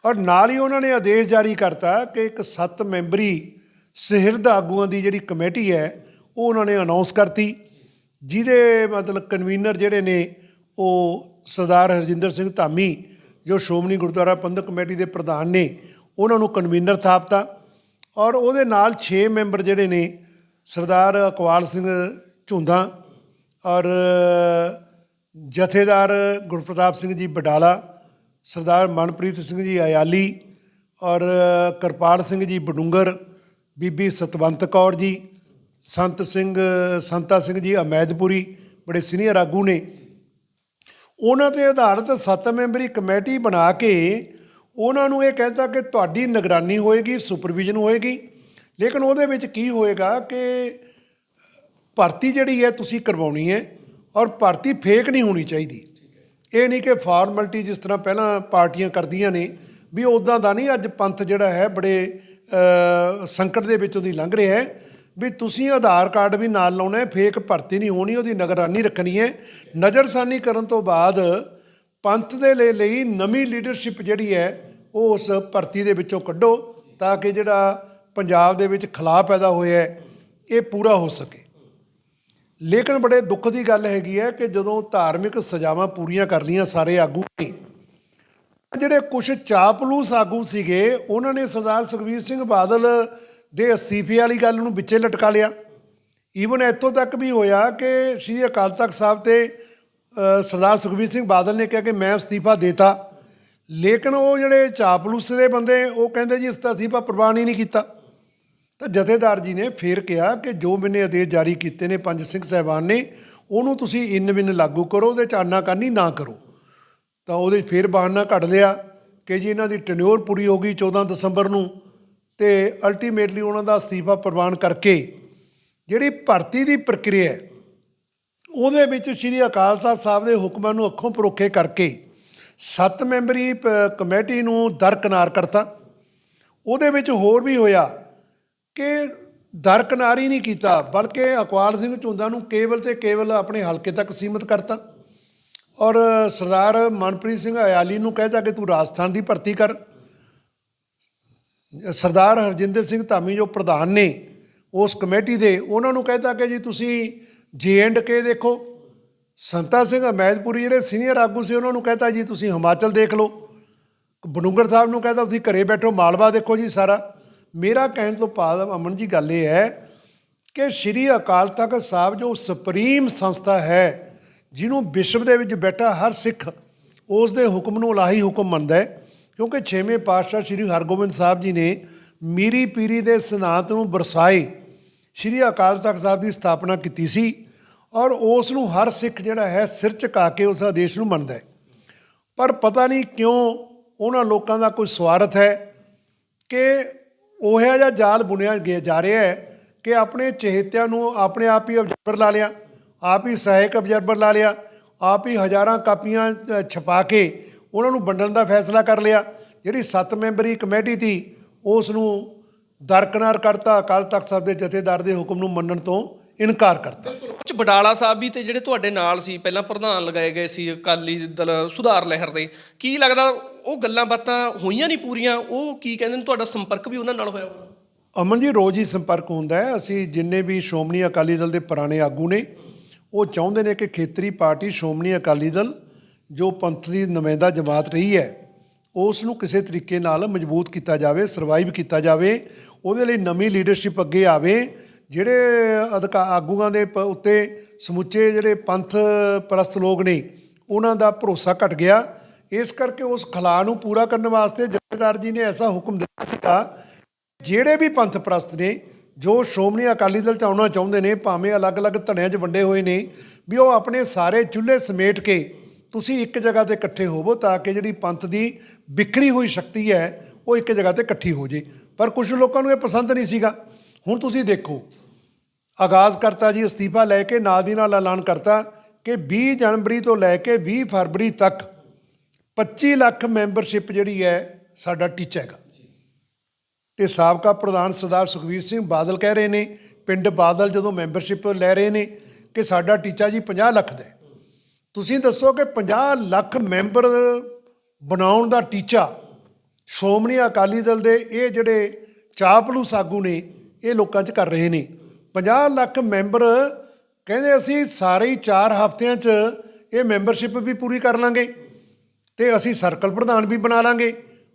ਔਰ ਨਾਲ ਹੀ ਉਹਨਾਂ ਨੇ ਆਦੇਸ਼ ਜਾਰੀ ਕਰਤਾ ਕਿ ਇੱਕ ਸੱਤ ਮੈਂਬਰੀ ਸਿਰਦ ਆਗੂਆਂ ਦੀ ਜਿਹੜੀ ਕਮੇਟੀ ਹੈ, ਉਹ ਉਹਨਾਂ ਨੇ ਅਨਾਉਂਸ ਕਰਤੀ। ਜਿਹਦੇ ਮਤਲਬ ਕਨਵੀਨਰ ਜਿਹੜੇ ਨੇ, ਉਹ ਸਰਦਾਰ ਹਰਜਿੰਦਰ ਸਿੰਘ ਧਾਮੀ, ਜੋ ਸ਼੍ਰੋਮਣੀ ਗੁਰਦੁਆਰਾ ਪ੍ਰਬੰਧਕ ਕਮੇਟੀ ਦੇ ਪ੍ਰਧਾਨ ਨੇ, ਉਹਨਾਂ ਨੂੰ ਕਨਵੀਨਰ ਥਾਪਤਾ। ਔਰ ਉਹਦੇ ਨਾਲ 6 ਮੈਂਬਰ ਜਿਹੜੇ ਨੇ, ਸਰਦਾਰ ਅਕਵਾਲ ਸਿੰਘ ਝੁੰਦਾ ਔਰ ਜਥੇਦਾਰ ਗੁਰਪ੍ਰਤਾਪ ਸਿੰਘ ਜੀ ਬਡਾਲਾ ਸਰਦਾਰ ਮਨਪ੍ਰੀਤ ਸਿੰਘ ਜੀ ਆਯਾਲੀ ਔਰ ਕਿਰਪਾਲ ਸਿੰਘ ਜੀ ਬਡੂੰਗਰ, ਬੀਬੀ ਸਤਵੰਤ ਕੌਰ ਜੀ, ਸੰਤ ਸਿੰਘ, ਸੰਤਾ ਸਿੰਘ ਜੀ ਅਮੈਦਪੁਰੀ, ਬੜੇ ਸੀਨੀਅਰ ਆਗੂ ਨੇ। ਉਹਨਾਂ ਤੇ ਆਧਾਰਿਤ ਸੱਤ ਮੈਂਬਰੀ ਕਮੇਟੀ ਬਣਾ ਕੇ ਉਹਨਾਂ ਨੂੰ ਇਹ ਕਹਿੰਦਾ ਕਿ ਤੁਹਾਡੀ ਨਿਗਰਾਨੀ ਹੋਏਗੀ, ਸੁਪਰਵਿਜ਼ਨ ਹੋਏਗੀ, ਲੇਕਿਨ ਉਹਦੇ ਵਿੱਚ ਕੀ ਹੋਏਗਾ ਕਿ ਭਰਤੀ ਜਿਹੜੀ ਹੈ ਤੁਸੀਂ ਕਰਵਾਉਣੀ ਹੈ ਔਰ ਭਰਤੀ ਫੇਕ ਨਹੀਂ ਹੋਣੀ ਚਾਹੀਦੀ। ਇਹ ਨਹੀਂ ਕਿ ਫਾਰਮੈਲਿਟੀ ਜਿਸ ਤਰ੍ਹਾਂ ਪਹਿਲਾਂ ਪਾਰਟੀਆਂ ਕਰਦੀਆਂ ਨੇ, ਵੀ ਉਦਾਂ ਦਾ ਨਹੀਂ, ਅੱਜ ਪੰਥ ਜਿਹੜਾ ਹੈ ਬੜੇ ਸੰਕਟ ਦੇ ਵਿੱਚ ਉਹਦੀ ਲੰਘ ਰਿਹਾ ਹੈ, ਵੀ ਤੁਸੀਂ ਆਧਾਰ ਕਾਰਡ ਵੀ ਨਾਲ ਲਾਉਣਾ ਹੈ, ਫੇਕ ਭਰਤੀ ਨਹੀਂ ਹੋਣੀ, ਉਹਦੀ ਨਿਗਰਾਨੀ ਰੱਖਣੀ ਹੈ। ਨਜ਼ਰਸਾਨੀ ਕਰਨ ਤੋਂ ਬਾਅਦ ਪੰਥ ਦੇ ਲਈ- ਲਈ ਨਵੀਂ ਲੀਡਰਸ਼ਿਪ ਜਿਹੜੀ ਹੈ, ਉਹ ਉਸ ਭਰਤੀ ਦੇ ਵਿੱਚੋਂ ਕੱਢੋ, ਤਾਂ ਕਿ ਜਿਹੜਾ ਪੰਜਾਬ ਦੇ ਵਿੱਚ ਖਲਾਅ ਪੈਦਾ ਹੋਇਆ ਹੈ, ਇਹ ਪੂਰਾ ਹੋ ਸਕੇ। ਲੇਕਿਨ ਬੜੇ ਦੁੱਖ ਦੀ ਗੱਲ ਹੈਗੀ ਹੈ ਕਿ ਜਦੋਂ ਧਾਰਮਿਕ ਸਜ਼ਾਵਾਂ ਪੂਰੀਆਂ ਕਰ ਲੀਆਂ ਸਾਰੇ ਆਗੂ ਨੇ, ਜਿਹੜੇ ਕੁਝ ਚਾਪਲੂਸ ਆਗੂ ਸੀਗੇ, ਉਹਨਾਂ ਨੇ ਸਰਦਾਰ ਸੁਖਬੀਰ ਸਿੰਘ ਬਾਦਲ ਦੇ ਅਸਤੀਫੇ ਵਾਲੀ ਗੱਲ ਨੂੰ ਵਿੱਚੇ ਲਟਕਾ ਲਿਆ। ਈਵਨ ਇੱਥੋਂ ਤੱਕ ਵੀ ਹੋਇਆ ਕਿ ਸ੍ਰੀ ਅਕਾਲ ਤਖਤ ਸਾਹਿਬ ਤੇ ਸਰਦਾਰ ਸੁਖਬੀਰ ਸਿੰਘ ਬਾਦਲ ਨੇ ਕਿਹਾ ਕਿ ਮੈਂ ਅਸਤੀਫਾ ਦੇਤਾ। ਲੇਕਿਨ ਉਹ ਜਿਹੜੇ ਚਾਪਲੂਸ ਦੇ ਬੰਦੇ, ਉਹ ਕਹਿੰਦੇ ਜੀ ਇਸ ਅਸਤੀਫਾ ਪ੍ਰਵਾਨ ਹੀ ਨਹੀਂ ਕੀਤਾ। ਤਾਂ ਜਥੇਦਾਰ ਜੀ ਨੇ ਫੇਰ ਕਿਹਾ ਕਿ ਜੋ ਮੈਨੇ ਆਦੇਸ਼ ਜਾਰੀ ਕੀਤੇ ਨੇ ਪੰਜ ਸਿੰਘ ਸਾਹਿਬਾਨ ਨੇ, ਉਹਨੂੰ ਤੁਸੀਂ ਇਨ ਬਿਨ ਲਾਗੂ ਕਰੋ, ਉਹਦੇ ਚ ਆਨਾਕਾਨੀ ਨਾ ਕਰੋ। ਤਾਂ ਉਹਦੇ 'ਚ ਫੇਰ ਬਹਾਨਾ ਕੱਢ ਲਿਆ ਕਿ ਜੀ ਇਹਨਾਂ ਦੀ ਟੈਨਿਓਰ ਪੂਰੀ ਹੋ ਗਈ 14 ਦਸੰਬਰ ਨੂੰ ਤੇ ਅਲਟੀਮੇਟਲੀ ਉਹਨਾਂ ਦਾ ਅਸਤੀਫਾ ਪ੍ਰਵਾਨ ਕਰਕੇ ਜਿਹੜੀ ਭਰਤੀ ਦੀ ਪ੍ਰਕਿਰਿਆ ਹੈ, ਉਹਦੇ ਵਿੱਚ ਸ੍ਰੀ ਅਕਾਲ ਤਖਤ ਸਾਹਿਬ ਦੇ ਹੁਕਮਾਂ ਨੂੰ ਅੱਖੋਂ ਪਰੋਖੇ ਕਰਕੇ ਸੱਤ ਮੈਂਬਰੀ ਪ- ਕਮੇਟੀ ਨੂੰ ਦਰਕਨਾਰ ਕਰਤਾ। ਉਹਦੇ ਵਿੱਚ ਹੋਰ ਵੀ ਹੋਇਆ ਕਿ ਦਰਕਨਾਰ ਹੀ ਨਹੀਂ ਕੀਤਾ, ਬਲਕਿ ਅਕਵਾਲ ਸਿੰਘ ਝੁੰਦਾ ਨੂੰ ਕੇਵਲ ਤੇ ਕੇਵਲ ਆਪਣੇ ਹਲਕੇ ਤੱਕ ਸੀਮਿਤ ਕਰਤਾ। ਔਰ ਸਰਦਾਰ ਮਨਪ੍ਰੀਤ ਸਿੰਘ ਅਯਾਲੀ ਨੂੰ ਕਹਿਤਾ ਕਿ ਤੂੰ ਰਾਜਸਥਾਨ ਦੀ ਭਰਤੀ ਕਰ। ਸਰਦਾਰ ਹਰਜਿੰਦਰ ਸਿੰਘ ਧਾਮੀ ਜੋ ਪ੍ਰਧਾਨ ਨੇ ਉਸ ਕਮੇਟੀ ਦੇ, ਉਹਨਾਂ ਨੂੰ ਕਹਿਤਾ ਕਿ ਜੀ ਤੁਸੀਂ ਜੇ ਐਂਡ ਕੇ ਦੇਖੋ। ਸੰਤਾ ਸਿੰਘ ਅਮੈਦਪੁਰੀ ਜਿਹੜੇ ਸੀਨੀਅਰ ਆਗੂ ਸੀ, ਉਹਨਾਂ ਨੂੰ ਕਹਿਤਾ ਜੀ ਤੁਸੀਂ ਹਿਮਾਚਲ ਦੇਖ ਲਓ। ਬਨੂਗਰ ਸਾਹਿਬ ਨੂੰ ਕਹਿੰਦਾ ਤੁਸੀਂ ਘਰੇ ਬੈਠੋ, ਮਾਲਵਾ ਦੇਖੋ ਜੀ ਸਾਰਾ। ਮੇਰਾ ਕਹਿਣ ਤੋਂ ਭਾਵ ਅਮਨ ਜੀ ਗੱਲ ਇਹ ਹੈ ਕਿ ਸ੍ਰੀ ਅਕਾਲ ਤਖਤ ਸਾਹਿਬ ਜੋ ਸੁਪਰੀਮ ਸੰਸਥਾ ਹੈ, ਜਿਹਨੂੰ ਵਿਸ਼ਵ ਦੇ ਵਿੱਚ ਬੈਠਾ ਹਰ ਸਿੱਖ, ਉਸ ਦੇ ਹੁਕਮ ਨੂੰ ਇਲਾਹੀ ਹੁਕਮ ਮੰਨਦਾ ਹੈ, ਕਿਉਂਕਿ ਛੇਵੇਂ ਪਾਤਸ਼ਾਹ ਸ੍ਰੀ ਹਰਗੋਬਿੰਦ ਸਾਹਿਬ ਜੀ ਨੇ ਮੀਰੀ ਪੀਰੀ ਦੇ ਸਿਧਾਂਤ ਨੂੰ ਬਰਸਾਏ, ਸ੍ਰੀ ਅਕਾਲ ਤਖਤ ਸਾਹਿਬ ਦੀ ਸਥਾਪਨਾ ਕੀਤੀ ਸੀ ਔਰ ਉਸ ਨੂੰ ਹਰ ਸਿੱਖ ਜਿਹੜਾ ਹੈ ਸਿਰ ਝੁਕਾ ਕੇ ਉਸ ਆਦੇਸ਼ ਨੂੰ ਮੰਨਦਾ ਹੈ। ਪਰ ਪਤਾ ਨਹੀਂ ਕਿਉਂ ਉਹਨਾਂ ਲੋਕਾਂ ਦਾ ਕੋਈ ਸਵਾਰਥ ਹੈ ਕਿ ਉਹ ਜਿਹਾ ਜਾਲ ਬੁਣਿਆ ਗਿਆ ਜਾ ਰਿਹਾ ਹੈ ਕਿ ਆਪਣੇ ਚਹੇਤਿਆਂ ਨੂੰ ਆਪਣੇ ਆਪ ਹੀ ਅਬਜ਼ਰਵਰ ਲਾ ਲਿਆ, ਆਪ ਹੀ ਸਹਾਇਕ ਅਬਜ਼ਰਵਰ ਲਾ ਲਿਆ, ਆਪ ਹੀ ਹਜ਼ਾਰਾਂ ਕਾਪੀਆਂ ਛਪਾ ਕੇ ਉਹਨਾਂ ਨੂੰ ਵੰਡਣ ਦਾ ਫੈਸਲਾ ਕਰ ਲਿਆ। ਜਿਹੜੀ ਸੱਤ ਮੈਂਬਰੀ ਕਮੇਟੀ ਸੀ, ਉਸ ਨੂੰ ਦਰਕਨਾਰ ਕਰਤਾ ਅਕਾਲ ਤਖਤ ਸਾਹਿਬ ਦੇ ਜਥੇਦਾਰ ਦੇ ਹੁਕਮ ਨੂੰ ਮੰਨਣ ਤੋਂ ਇਨਕਾਰ ਕਰਤਾ। ਚ ਬਡਾਲਾ ਸਾਹਿਬ ਵੀ ਤੇ ਜਿਹੜੇ ਤੁਹਾਡੇ ਨਾਲ ਸੀ ਪਹਿਲਾਂ ਪ੍ਰਧਾਨ ਲਗਾਏ ਗਏ ਸੀ ਅਕਾਲੀ ਦਲ ਸੁਧਾਰ ਲਹਿਰ ਦੇ ਕੀ ਲੱਗਦਾ ਉਹ ਗੱਲਾਂ ਬਾਤਾਂ ਹੋਈਆਂ ਨਹੀਂ ਪੂਰੀਆਂ? ਉਹ ਕੀ ਕਹਿੰਦੇ ਨੇ ਤੁਹਾਡਾ ਸੰਪਰਕ ਵੀ ਉਹਨਾਂ ਨਾਲ ਹੋਇਆ ਹੋਣਾ? ਅਮਨ ਜੀ ਰੋਜ਼ ਹੀ ਸੰਪਰਕ ਹੁੰਦਾ ਹੈ। ਅਸੀਂ ਜਿੰਨੇ ਵੀ ਸ਼੍ਰੋਮਣੀ ਅਕਾਲੀ ਦਲ ਦੇ ਪੁਰਾਣੇ ਆਗੂ ਨੇ ਉਹ ਚਾਹੁੰਦੇ ਨੇ ਕਿ ਖੇਤਰੀ ਪਾਰਟੀ ਸ਼੍ਰੋਮਣੀ ਅਕਾਲੀ ਦਲ ਜੋ ਪੰਥ ਦੀ ਨੁਮਾਇੰਦਾ ਜਮਾਤ ਰਹੀ ਹੈ ਉਸ ਨੂੰ ਕਿਸੇ ਤਰੀਕੇ ਨਾਲ ਮਜ਼ਬੂਤ ਕੀਤਾ ਜਾਵੇ ਸਰਵਾਈਵ ਕੀਤਾ ਜਾਵੇ ਉਹਦੇ ਲਈ ਨਵੀਂ ਲੀਡਰਸ਼ਿਪ ਅੱਗੇ ਆਵੇ ਜਿਹੜੇ ਅਧਿਕਾ, ਆਗੂਆਂ ਦੇ ਪ- ਉੱਤੇ ਸਮੁੱਚੇ ਜਿਹੜੇ ਪੰਥ ਪ੍ਰਸਤ ਲੋਕ ਨੇ, ਉਹਨਾਂ ਦਾ ਭਰੋਸਾ ਘਟ ਗਿਆ। ਇਸ ਕਰਕੇ ਉਸ ਖਲਾ ਨੂੰ ਪੂਰਾ ਕਰਨ ਵਾਸਤੇ ਜਥੇਦਾਰ ਜੀ ਨੇ ਐਸਾ ਹੁਕਮ ਦਿੱਤਾ ਸੀਗਾ, ਜਿਹੜੇ ਵੀ ਪੰਥ ਪ੍ਰਸਤ ਨੇ, ਜੋ ਸ਼੍ਰੋਮਣੀ ਅਕਾਲੀ ਦਲ ਚ ਆਉਣਾ ਚਾਹੁੰਦੇ ਨੇ, ਭਾਵੇਂ ਅਲੱਗ-ਅਲੱਗ ਧੜਿਆਂ 'ਚ ਵੰਡੇ ਹੋਏ ਨੇ, ਵੀ ਉਹ ਆਪਣੇ ਸਾਰੇ ਚੁੱਲ੍ਹੇ ਸਮੇਟ ਕੇ ਤੁਸੀਂ ਇੱਕ ਜਗ੍ਹਾ ਤੇ ਇਕੱਠੇ ਹੋਵੋ ਤਾਂ ਕਿ ਜਿਹੜੀ ਪੰਥ ਦੀ ਵਿਖਰੀ ਹੋਈ ਸ਼ਕਤੀ ਹੈ, ਉਹ ਇੱਕ ਜਗ੍ਹਾ ਤੇ ਇਕੱਠੀ ਹੋ ਜੇ। ਪਰ ਕੁਝ ਲੋਕਾਂ ਨੂੰ ਇਹ ਪਸੰਦ ਨਹੀਂ ਸੀਗਾ। ਹੁਣ ਤੁਸੀਂ ਦੇਖੋ, ਆਗਾਜ਼ ਕਰਤਾ ਜੀ, ਅਸਤੀਫਾ ਲੈ ਕੇ ਨਾਲ ਦੀ ਨਾਲ ਐਲਾਨ ਕਰਤਾ ਕਿ 20 ਜਨਵਰੀ ਤੋਂ ਲੈ ਕੇ 20 ਫਰਵਰੀ ਤੱਕ 25 ਲੱਖ ਮੈਂਬਰਸ਼ਿਪ ਜਿਹੜੀ ਹੈ, ਸਾਡਾ ਟੀਚਾ ਹੈਗਾ। ਤੇ ਸਾਬਕਾ ਪ੍ਰਧਾਨ ਸਰਦਾਰ ਸੁਖਬੀਰ ਸਿੰਘ ਬਾਦਲ ਕਹਿ ਰਹੇ ਨੇ, ਪਿੰਡ ਬਾਦਲ ਜਦੋਂ ਮੈਂਬਰਸ਼ਿਪ ਲੈ ਰਹੇ ਨੇ ਕਿ ਸਾਡਾ ਟੀਚਾ ਜੀ 50 ਲੱਖ ਦਾ ਤੁਸੀਂ ਦੱਸੋ ਕਿ 50 ਲੱਖ ਮੈਂਬਰ ਬਣਾਉਣ ਦਾ ਟੀਚਾ ਸ਼੍ਰੋਮਣੀ ਅਕਾਲੀ ਦਲ ਦੇ ਇਹ ਜਿਹੜੇ ਚਾਪਲੂਸ ਆਗੂ ਨੇ ਇਹ ਲੋਕਾਂ 'ਚ ਕਰ ਰਹੇ ਨੇ। 50 ਲੱਖ ਮੈਂਬਰ ਕਹਿੰਦੇ ਅਸੀਂ ਸਾਰੇ ਹੀ 4 ਹਫ਼ਤਿਆਂ 'ਚ ਇਹ ਮੈਂਬਰਸ਼ਿਪ ਵੀ ਪੂਰੀ ਕਰ ਲਾਂਗੇ ਤੇ ਅਸੀਂ ਸਰਕਲ ਪ੍ਰਧਾਨ ਵੀ ਬਣਾ ਲਾਂਗੇ,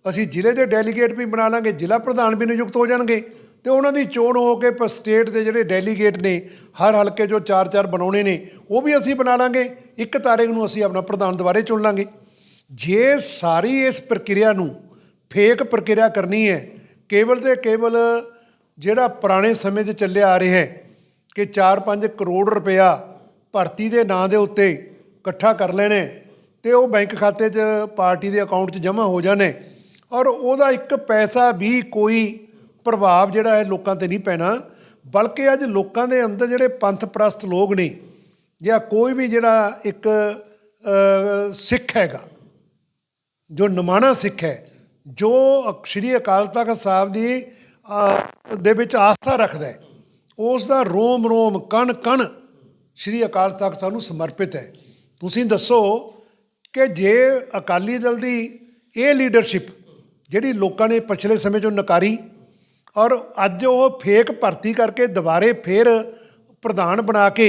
ਅਸੀਂ ਜ਼ਿਲ੍ਹੇ ਦੇ ਡੈਲੀਗੇਟ ਵੀ ਬਣਾ ਲਾਂਗੇ, ਜ਼ਿਲ੍ਹਾ ਪ੍ਰਧਾਨ ਵੀ ਨਿਯੁਕਤ ਹੋ ਜਾਣਗੇ ਤੇ ਉਹਨਾਂ ਦੀ ਚੋਣ ਹੋ ਕੇ ਪ- ਸਟੇਟ ਦੇ ਜਿਹੜੇ ਡੈਲੀਗੇਟ ਨੇ, ਹਰ ਹਲਕੇ ਜੋ ਚਾਰ ਚਾਰ ਬਣਾਉਣੇ ਨੇ, ਉਹ ਵੀ ਅਸੀਂ ਬਣਾ ਲਾਂਗੇ, ਇੱਕ ਤਾਰੀਖ ਨੂੰ ਅਸੀਂ ਆਪਣਾ ਪ੍ਰਧਾਨ ਦੁਬਾਰੇ ਚੁਣ ਲਾਂਗੇ। ਜੇ ਸਾਰੀ ਇਸ ਪ੍ਰਕਿਰਿਆ ਨੂੰ, ਫੇਕ ਪ੍ਰਕਿਰਿਆ ਕਰਨੀ ਹੈ, ਕੇਵਲ ਤੇ ਕੇਵਲ ਜਿਹੜਾ ਪੁਰਾਣੇ ਸਮੇਂ 'ਚ ਚੱਲਿਆ ਆ ਰਿਹਾ ਹੈ ਕਿ 4-5 ਕਰੋੜ ਰੁਪਇਆ ਭਰਤੀ ਦੇ ਨਾਂ ਦੇ ਉੱਤੇ ਇਕੱਠਾ ਕਰ ਲੈਣੇ ਤੇ ਉਹ ਬੈਂਕ ਖਾਤੇ 'ਚ ਪਾਰਟੀ ਦੇ ਅਕਾਊਂਟ 'ਚ ਜਮ੍ਹਾਂ ਹੋ ਜਾਣੇ ਔਰ ਉਹਦਾ ਇੱਕ ਪੈਸਾ ਵੀ ਕੋਈ ਪ੍ਰਭਾਵ ਜਿਹੜਾ ਹੈ ਲੋਕਾਂ ਤੇ ਨਹੀਂ ਪੈਣਾ, ਬਲਕਿ ਅੱਜ ਲੋਕਾਂ ਦੇ ਅੰਦਰ ਜਿਹੜੇ ਪੰਥ ਪ੍ਰਸਤ ਲੋਕ ਨੇ ਜਾਂ ਕੋਈ ਵੀ ਜਿਹੜਾ ਇੱਕ ਸਿੱਖ ਹੈਗਾ, ਜੋ ਨਮਾਣਾ ਸਿੱਖ ਹੈ, ਜੋ ਸ਼੍ਰੀ ਅਕਾਲ ਤਖਤ ਸਾਹਿਬ ਦੀ ਦੇ ਵਿੱਚ ਆਸਥਾ ਰੱਖਦਾ ਹੈ। ਉਸ ਦਾ ਰੋਮ ਰੋਮ, ਕਣ ਕਣ ਸ਼੍ਰੀ ਅਕਾਲ ਤਖਤ ਸਾਹਿਬ ਨੂੰ ਸਮਰਪਿਤ ਹੈ। ਤੁਸੀਂ ਦੱਸੋ ਕਿ ਜੇ ਅਕਾਲੀ ਦਲ ਦੀ ਇਹ ਲੀਡਰਸ਼ਿਪ ਜਿਹੜੀ ਲੋਕਾਂ ਨੇ ਪਿਛਲੇ ਸਮੇਂ 'ਚੋਂ ਨਕਾਰੀ ਔਰ ਅੱਜ ਉਹ ਫੇਕ ਭਰਤੀ ਕਰਕੇ ਦੁਬਾਰੇ ਫੇਰ ਪ੍ਰਧਾਨ ਬਣਾ ਕੇ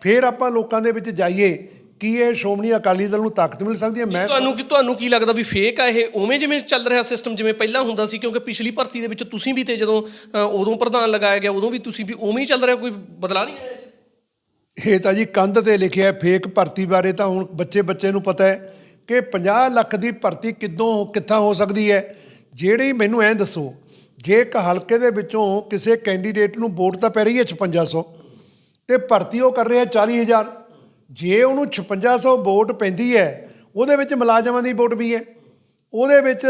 ਫੇਰ ਆਪਾਂ ਲੋਕਾਂ ਦੇ ਵਿੱਚ ਜਾਈਏ ਕੀ ਇਹ ਸ਼੍ਰੋਮਣੀ ਅਕਾਲੀ ਦਲ ਨੂੰ ਤਾਕਤ ਮਿਲ ਸਕਦੀ ਹੈ? ਮੈਂ ਤੁਹਾਨੂੰ ਕੀ ਤੁਹਾਨੂੰ ਕੀ ਲੱਗਦਾ ਵੀ ਫੇਕ ਆ ਇਹ? ਉਵੇਂ ਜਿਵੇਂ ਚੱਲ ਰਿਹਾ ਸਿਸਟਮ ਜਿਵੇਂ ਪਹਿਲਾਂ ਹੁੰਦਾ ਸੀ ਕਿਉਂਕਿ ਪਿਛਲੀ ਭਰਤੀ ਦੇ ਵਿੱਚ ਤੁਸੀਂ ਵੀ ਤੇ ਜਦੋਂ ਉਦੋਂ ਪ੍ਰਧਾਨ ਲਗਾਇਆ ਗਿਆ ਉਦੋਂ ਵੀ ਤੁਸੀਂ ਵੀ ਉਵੇਂ ਹੀ ਚੱਲ ਰਿਹਾ ਕੋਈ ਬਦਲਾ ਨਹੀਂ ਆਇਆ ਇਹ ਤਾਂ ਜੀ ਕੰਧ ਤੇ ਲਿਖਿਆ ਫੇਕ ਭਰਤੀ ਬਾਰੇ ਤਾਂ ਹੁਣ ਬੱਚੇ ਬੱਚੇ ਨੂੰ ਪਤਾ ਹੈ ਕਿ 50 ਲੱਖ ਦੀ ਭਰਤੀ ਕਿੱਦੋਂ ਕਿੱਥਾਂ ਹੋ ਸਕਦੀ ਹੈ। ਜਿਹੜੀ ਮੈਨੂੰ ਐਂ ਦੱਸੋ ਜੇ ਇੱਕ ਹਲਕੇ ਦੇ ਵਿੱਚੋਂ ਕਿਸੇ ਕੈਂਡੀਡੇਟ ਨੂੰ ਵੋਟ ਤਾਂ ਪੈ ਰਹੀ ਹੈ 5600 ਤੇ ਭਰਤੀ ਉਹ ਕਰ ਰਿਹਾ 40000 ਜੇ ਉਹਨੂੰ 5600 ਵੋਟ ਪੈਂਦੀ ਹੈ, ਉਹਦੇ ਵਿੱਚ ਮੁਲਾਜ਼ਮਾਂ ਦੀ ਵੋਟ ਵੀ ਹੈ। ਉਹਦੇ ਵਿੱਚ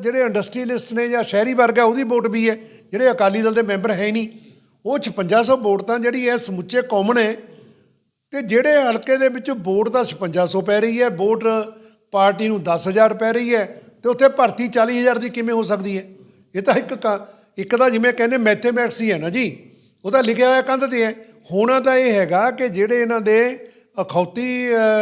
ਜਿਹੜੇ ਇੰਡਸਟਰੀਲਿਸਟ ਨੇ ਜਾਂ ਸ਼ਹਿਰੀ ਵਰਗ ਹੈ, ਉਹਦੀ ਵੋਟ ਵੀ ਹੈ। ਜਿਹੜੇ ਅਕਾਲੀ ਦਲ ਦੇ ਮੈਂਬਰ ਹੈ ਹੀ ਨਹੀਂ। ਉਹ 5600 ਵੋਟ ਤਾਂ ਜਿਹੜੀ ਹੈ, ਸਮੁੱਚੇ ਕੌਮਨ ਹੈ ਤੇ ਜਿਹੜੇ ਹਲਕੇ ਦੇ ਵਿੱਚ ਵੋਟ ਤਾਂ 5600 ਪੈ ਰਹੀ ਹੈ, ਵੋਟ ਪਾਰਟੀ ਨੂੰ 10000 ਪੈ ਰਹੀ ਹੈ, ਤੇ ਉੱਥੇ ਭਰਤੀ 40000 ਦੀ ਕਿਵੇਂ ਹੋ ਸਕਦੀ ਹੈ? ਇਹ ਤਾਂ ਇੱਕ ਕ- ਇੱਕ ਤਾਂ ਜਿਵੇਂ ਕਹਿੰਦੇ ਮੈਥਮੈਟਿਕਸ ਹੀ ਹੈ ਨਾ ਜੀ। ਉਹ ਤਾਂ ਲਿਖਿਆ ਹੋਇਆ ਕੰਧ ਤੇ ਹੈ। ਹੋਣਾ ਤਾਂ ਇਹ ਹੈਗਾ ਕਿ ਜਿਹੜੇ ਇਹਨਾਂ ਦੇ ਅਖੌਤੀ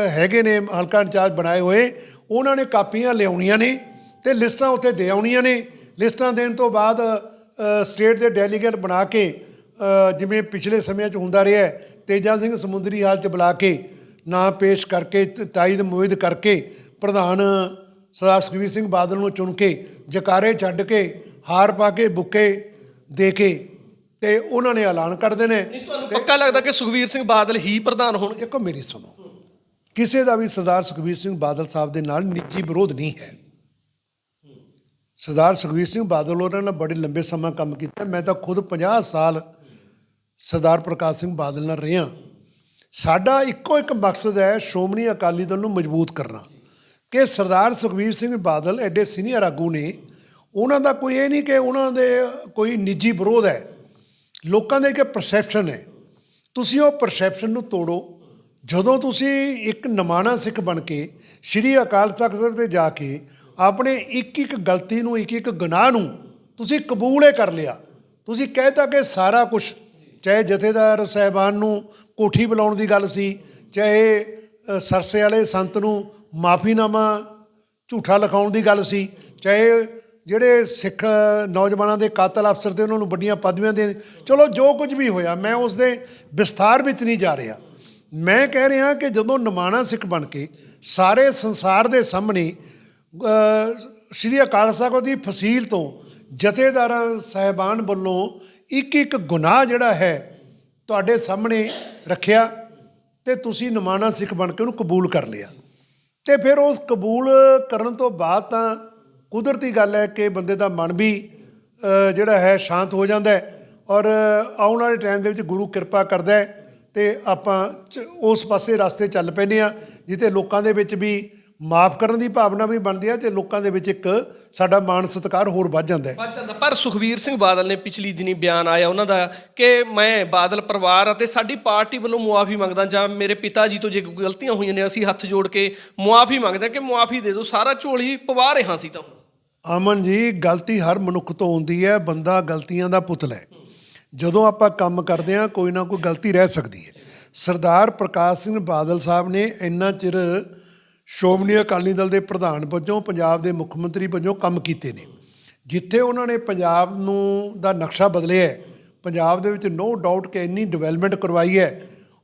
ਹੈਗੇ ਨੇ ਹਲਕਾ ਇੰਚਾਰਜ ਬਣਾਏ ਹੋਏ। ਉਹਨਾਂ ਨੇ ਕਾਪੀਆਂ ਲਿਆਉਣੀਆਂ ਨੇ ਤੇ ਲਿਸਟਾਂ ਉੱਥੇ ਦੇ ਆਉਣੀਆਂ ਨੇ। ਲਿਸਟਾਂ ਦੇਣ ਤੋਂ ਬਾਅਦ ਸਟੇਟ ਦੇ ਡੈਲੀਗੇਟ ਬਣਾ ਕੇ ਜਿਵੇਂ ਪਿਛਲੇ ਸਮਿਆਂ 'ਚ ਹੁੰਦਾ ਰਿਹਾ ਹੈ, ਤੇਜਾ ਸਿੰਘ ਸਮੁੰਦਰੀ ਹਾਲ 'ਚ ਬੁਲਾ ਕੇ ਨਾਂ ਪੇਸ਼ ਕਰਕੇ ਤ- ਤਾਇਦ ਮੁਇਦ ਕਰਕੇ ਪ੍ਰਧਾਨ ਸਰਦਾਰ ਸੁਖਬੀਰ ਸਿੰਘ ਬਾਦਲ ਨੂੰ ਚੁਣ ਕੇ ਜਕਾਰੇ ਛੱਡ ਕੇ ਹਾਰ ਪਾ ਕੇ ਬੁੱਕੇ ਦੇ ਕੇ ਤੇ ਉਹਨਾਂ ਨੇ ਐਲਾਨ ਕਰ ਦੇਣੇ। ਨਹੀਂ ਤੁਹਾਨੂੰ ਪੱਕਾ ਲੱਗਦਾ ਕਿ ਸੁਖਵੀਰ ਸਿੰਘ ਬਾਦਲ ਹੀ ਪ੍ਰਧਾਨ ਹੋਣਗੇ? ਦੇਖੋ ਮੇਰੀ ਸੁਣੋ। ਕਿਸੇ ਦਾ ਵੀ ਸਰਦਾਰ ਸੁਖਬੀਰ ਸਿੰਘ ਬਾਦਲ ਸਾਹਿਬ ਦੇ ਨਾਲ ਨਿੱਜੀ ਵਿਰੋਧ ਨਹੀਂ ਹੈ। ਸਰਦਾਰ ਸੁਖਬੀਰ ਸਿੰਘ ਬਾਦਲ ਉਹਨਾਂ ਨਾਲ ਬੜੇ ਲੰਬੇ ਸਮਾਂ ਕੰਮ ਕੀਤਾ। ਮੈਂ ਤਾਂ ਖੁਦ 50 ਸਾਲ ਸਰਦਾਰ ਪ੍ਰਕਾਸ਼ ਸਿੰਘ ਬਾਦਲ ਨਾਲ ਰਿਹਾ। ਸਾਡਾ ਇੱਕੋ ਇੱਕ ਮਕਸਦ ਹੈ ਸ਼੍ਰੋਮਣੀ ਅਕਾਲੀ ਦਲ ਨੂੰ ਮਜ਼ਬੂਤ ਕਰਨਾ। ਕਿ ਸਰਦਾਰ ਸੁਖਬੀਰ ਸਿੰਘ ਬਾਦਲ ਐਡੇ ਸੀਨੀਅਰ ਆਗੂ ਨੇ। ਉਹਨਾਂ ਦਾ ਕੋਈ ਇਹ ਨਹੀਂ ਕਿ ਉਹਨਾਂ ਦੇ ਕੋਈ ਨਿੱਜੀ ਵਿਰੋਧ ਹੈ। ਲੋਕਾਂ ਦੇ ਇੱਕ ਪਰਸੈਪਸ਼ਨ ਹੈ। ਤੁਸੀਂ ਉਹ ਪਰਸੈਪਸ਼ਨ ਨੂੰ ਤੋੜੋ, ਜਦੋਂ ਤੁਸੀਂ ਇੱਕ ਨਮਾਣਾ ਸਿੱਖ ਬਣ ਕੇ ਸ਼੍ਰੀ ਅਕਾਲ ਤਖਤ ਤੇ ਜਾ ਕੇ ਆਪਣੇ ਇੱਕ ਇੱਕ ਗਲਤੀ ਨੂੰ ਇੱਕ ਇੱਕ ਗੁਨਾਹ ਨੂੰ ਤੁਸੀਂ ਕਬੂਲ ਕਬੂਲੇ ਕਰ ਲਿਆ। ਤੁਸੀਂ ਕਹਿਤਾ ਕਿ ਸਾਰਾ ਕੁਝ ਚਾਹੇ ਜਥੇਦਾਰ ਸਾਹਿਬਾਨ ਨੂੰ ਕੋਠੀ ਬੁਲਾਉਣ ਦੀ ਗੱਲ ਸੀ, ਚਾਹੇ ਸਰਸੇ ਵਾਲੇ ਸੰਤ ਨੂੰ ਮਾਫੀਨਾਮਾ ਝੂਠਾ ਲਿਖਾਉਣ ਦੀ ਗੱਲ ਸੀ, ਚਾਹੇ ਜਿਹੜੇ ਸਿੱਖ ਨੌਜਵਾਨਾਂ ਦੇ ਕਾਤਲ ਅਫਸਰ ਤੇ ਉਹਨਾਂ ਨੂੰ ਵੱਡੀਆਂ ਪਦਵੀਆਂ ਦੇ ਚਲੋ ਜੋ ਕੁਝ ਵੀ ਹੋਇਆ, ਮੈਂ ਉਸ ਦੇ ਵਿਸਥਾਰ ਵਿੱਚ ਨਹੀਂ ਜਾ ਰਿਹਾ। ਮੈਂ ਕਹਿ ਰਿਹਾ ਕਿ ਜਦੋਂ ਨਿਮਾਣਾ ਸਿੱਖ ਬਣ ਕੇ ਸਾਰੇ ਸੰਸਾਰ ਦੇ ਸਾਹਮਣੇ ਸ਼੍ਰੀ ਅਕਾਲ ਸਾਹਿਬ ਦੀ ਫਸੀਲ ਤੋਂ ਜਥੇਦਾਰਾਂ, ਸਾਹਿਬਾਨ ਵੱਲੋਂ ਇੱਕ ਇੱਕ ਗੁਨਾਹ ਜਿਹੜਾ ਹੈ ਤੁਹਾਡੇ ਸਾਹਮਣੇ ਰੱਖਿਆ ਤੇ ਤੁਸੀਂ ਨਿਮਾਣਾ ਸਿੱਖ ਬਣ ਕੇ ਉਹਨੂੰ ਕਬੂਲ ਕਰ ਲਿਆ। ਤੇ ਫਿਰ ਉਸ ਕਬੂਲ ਕਰਨ ਤੋਂ ਬਾਅਦ ਤਾਂ ਕੁਦਰਤੀ ਗੱਲ ਹੈ ਕਿ ਬੰਦੇ ਦਾ ਮਨ ਵੀ ਜਿਹੜਾ ਹੈ ਸ਼ਾਂਤ ਹੋ ਜਾਂਦਾ ਹੈ ਔਰ ਆਉਣ ਵਾਲੇ ਟਾਈਮ ਦੇ ਵਿੱਚ ਗੁਰੂ ਕਿਰਪਾ ਕਰਦਾ ਹੈ ਤੇ ਆਪਾਂ ਚ- ਉਸ ਪਾਸੇ ਰਸਤੇ ਚੱਲ ਪੈਂਦੇ ਆ ਜਿੱਥੇ ਲੋਕਾਂ ਦੇ ਵਿੱਚ ਵੀ ਮਾਫ ਕਰਨ ਦੀ ਭਾਵਨਾ ਵੀ ਬਣਦੀ ਹੈ ਤੇ ਲੋਕਾਂ ਦੇ ਵਿੱਚ ਇੱਕ ਸਾਡਾ ਮਾਣ ਸਤਿਕਾਰ ਹੋਰ ਵੱਧ ਜਾਂਦਾ ਹੈ। ਵੱਧ ਜਾਂਦਾ। ਪਰ ਸੁਖਵੀਰ ਸਿੰਘ ਬਾਦਲ ਨੇ ਪਿਛਲੀ ਦਿਨੀ ਬਿਆਨ ਆਇਆ ਉਹਨਾਂ ਦਾ ਕਿ ਮੈਂ ਬਾਦਲ ਪਰਿਵਾਰ ਅਤੇ ਸਾਡੀ ਪਾਰਟੀ ਵੱਲੋਂ ਮੁਆਫੀ ਮੰਗਦਾ ਜਾਂ ਮੇਰੇ ਪਿਤਾ ਜੀ ਤੋਂ ਜੇ ਗਲਤੀਆਂ ਹੋਈਆਂ ਨੇ ਅਸੀਂ ਹੱਥ ਜੋੜ ਕੇ ਮੁਆਫੀ ਮੰਗਦੇ ਕਿ ਮੁਆਫੀ ਦੇ ਦਿਓ, ਸਾਰਾ ਝੋਲ ਹੀ ਪਵਾ ਰਹੇ ਹਾਂ ਸੀ ਤਾਂ ਅਮਨ ਜੀ, ਗਲਤੀ ਹਰ ਮਨੁੱਖ ਤੋਂ ਹੁੰਦੀ ਹੈ, ਬੰਦਾ ਗਲਤੀਆਂ ਦਾ ਪੁਤਲਾ ਹੈ ਜਦੋਂ ਆਪਾਂ ਕੰਮ ਕਰਦੇ ਹਾਂ, ਕੋਈ ਨਾ ਕੋਈ ਗਲਤੀ ਰਹਿ ਸਕਦੀ ਹੈ। ਸਰਦਾਰ ਪ੍ਰਕਾਸ਼ ਸਿੰਘ ਬਾਦਲ ਸਾਹਿਬ ਨੇ ਇੰਨਾ ਚਿਰ ਸ਼੍ਰੋਮਣੀ ਅਕਾਲੀ ਦਲ ਦੇ ਪ੍ਰਧਾਨ ਵਜੋਂ, ਪੰਜਾਬ ਦੇ ਮੁੱਖ ਮੰਤਰੀ ਵਜੋਂ ਕੰਮ ਕੀਤੇ ਨੇ। ਜਿੱਥੇ ਉਹਨਾਂ ਨੇ ਪੰਜਾਬ ਨੂੰ ਦਾ ਨਕਸ਼ਾ ਬਦਲਿਆ ਹੈ, ਪੰਜਾਬ ਦੇ ਵਿੱਚ ਨੋ ਡਾਊਟ ਕਿ ਇੰਨੀ ਡਿਵੈਲਪਮੈਂਟ ਕਰਵਾਈ ਹੈ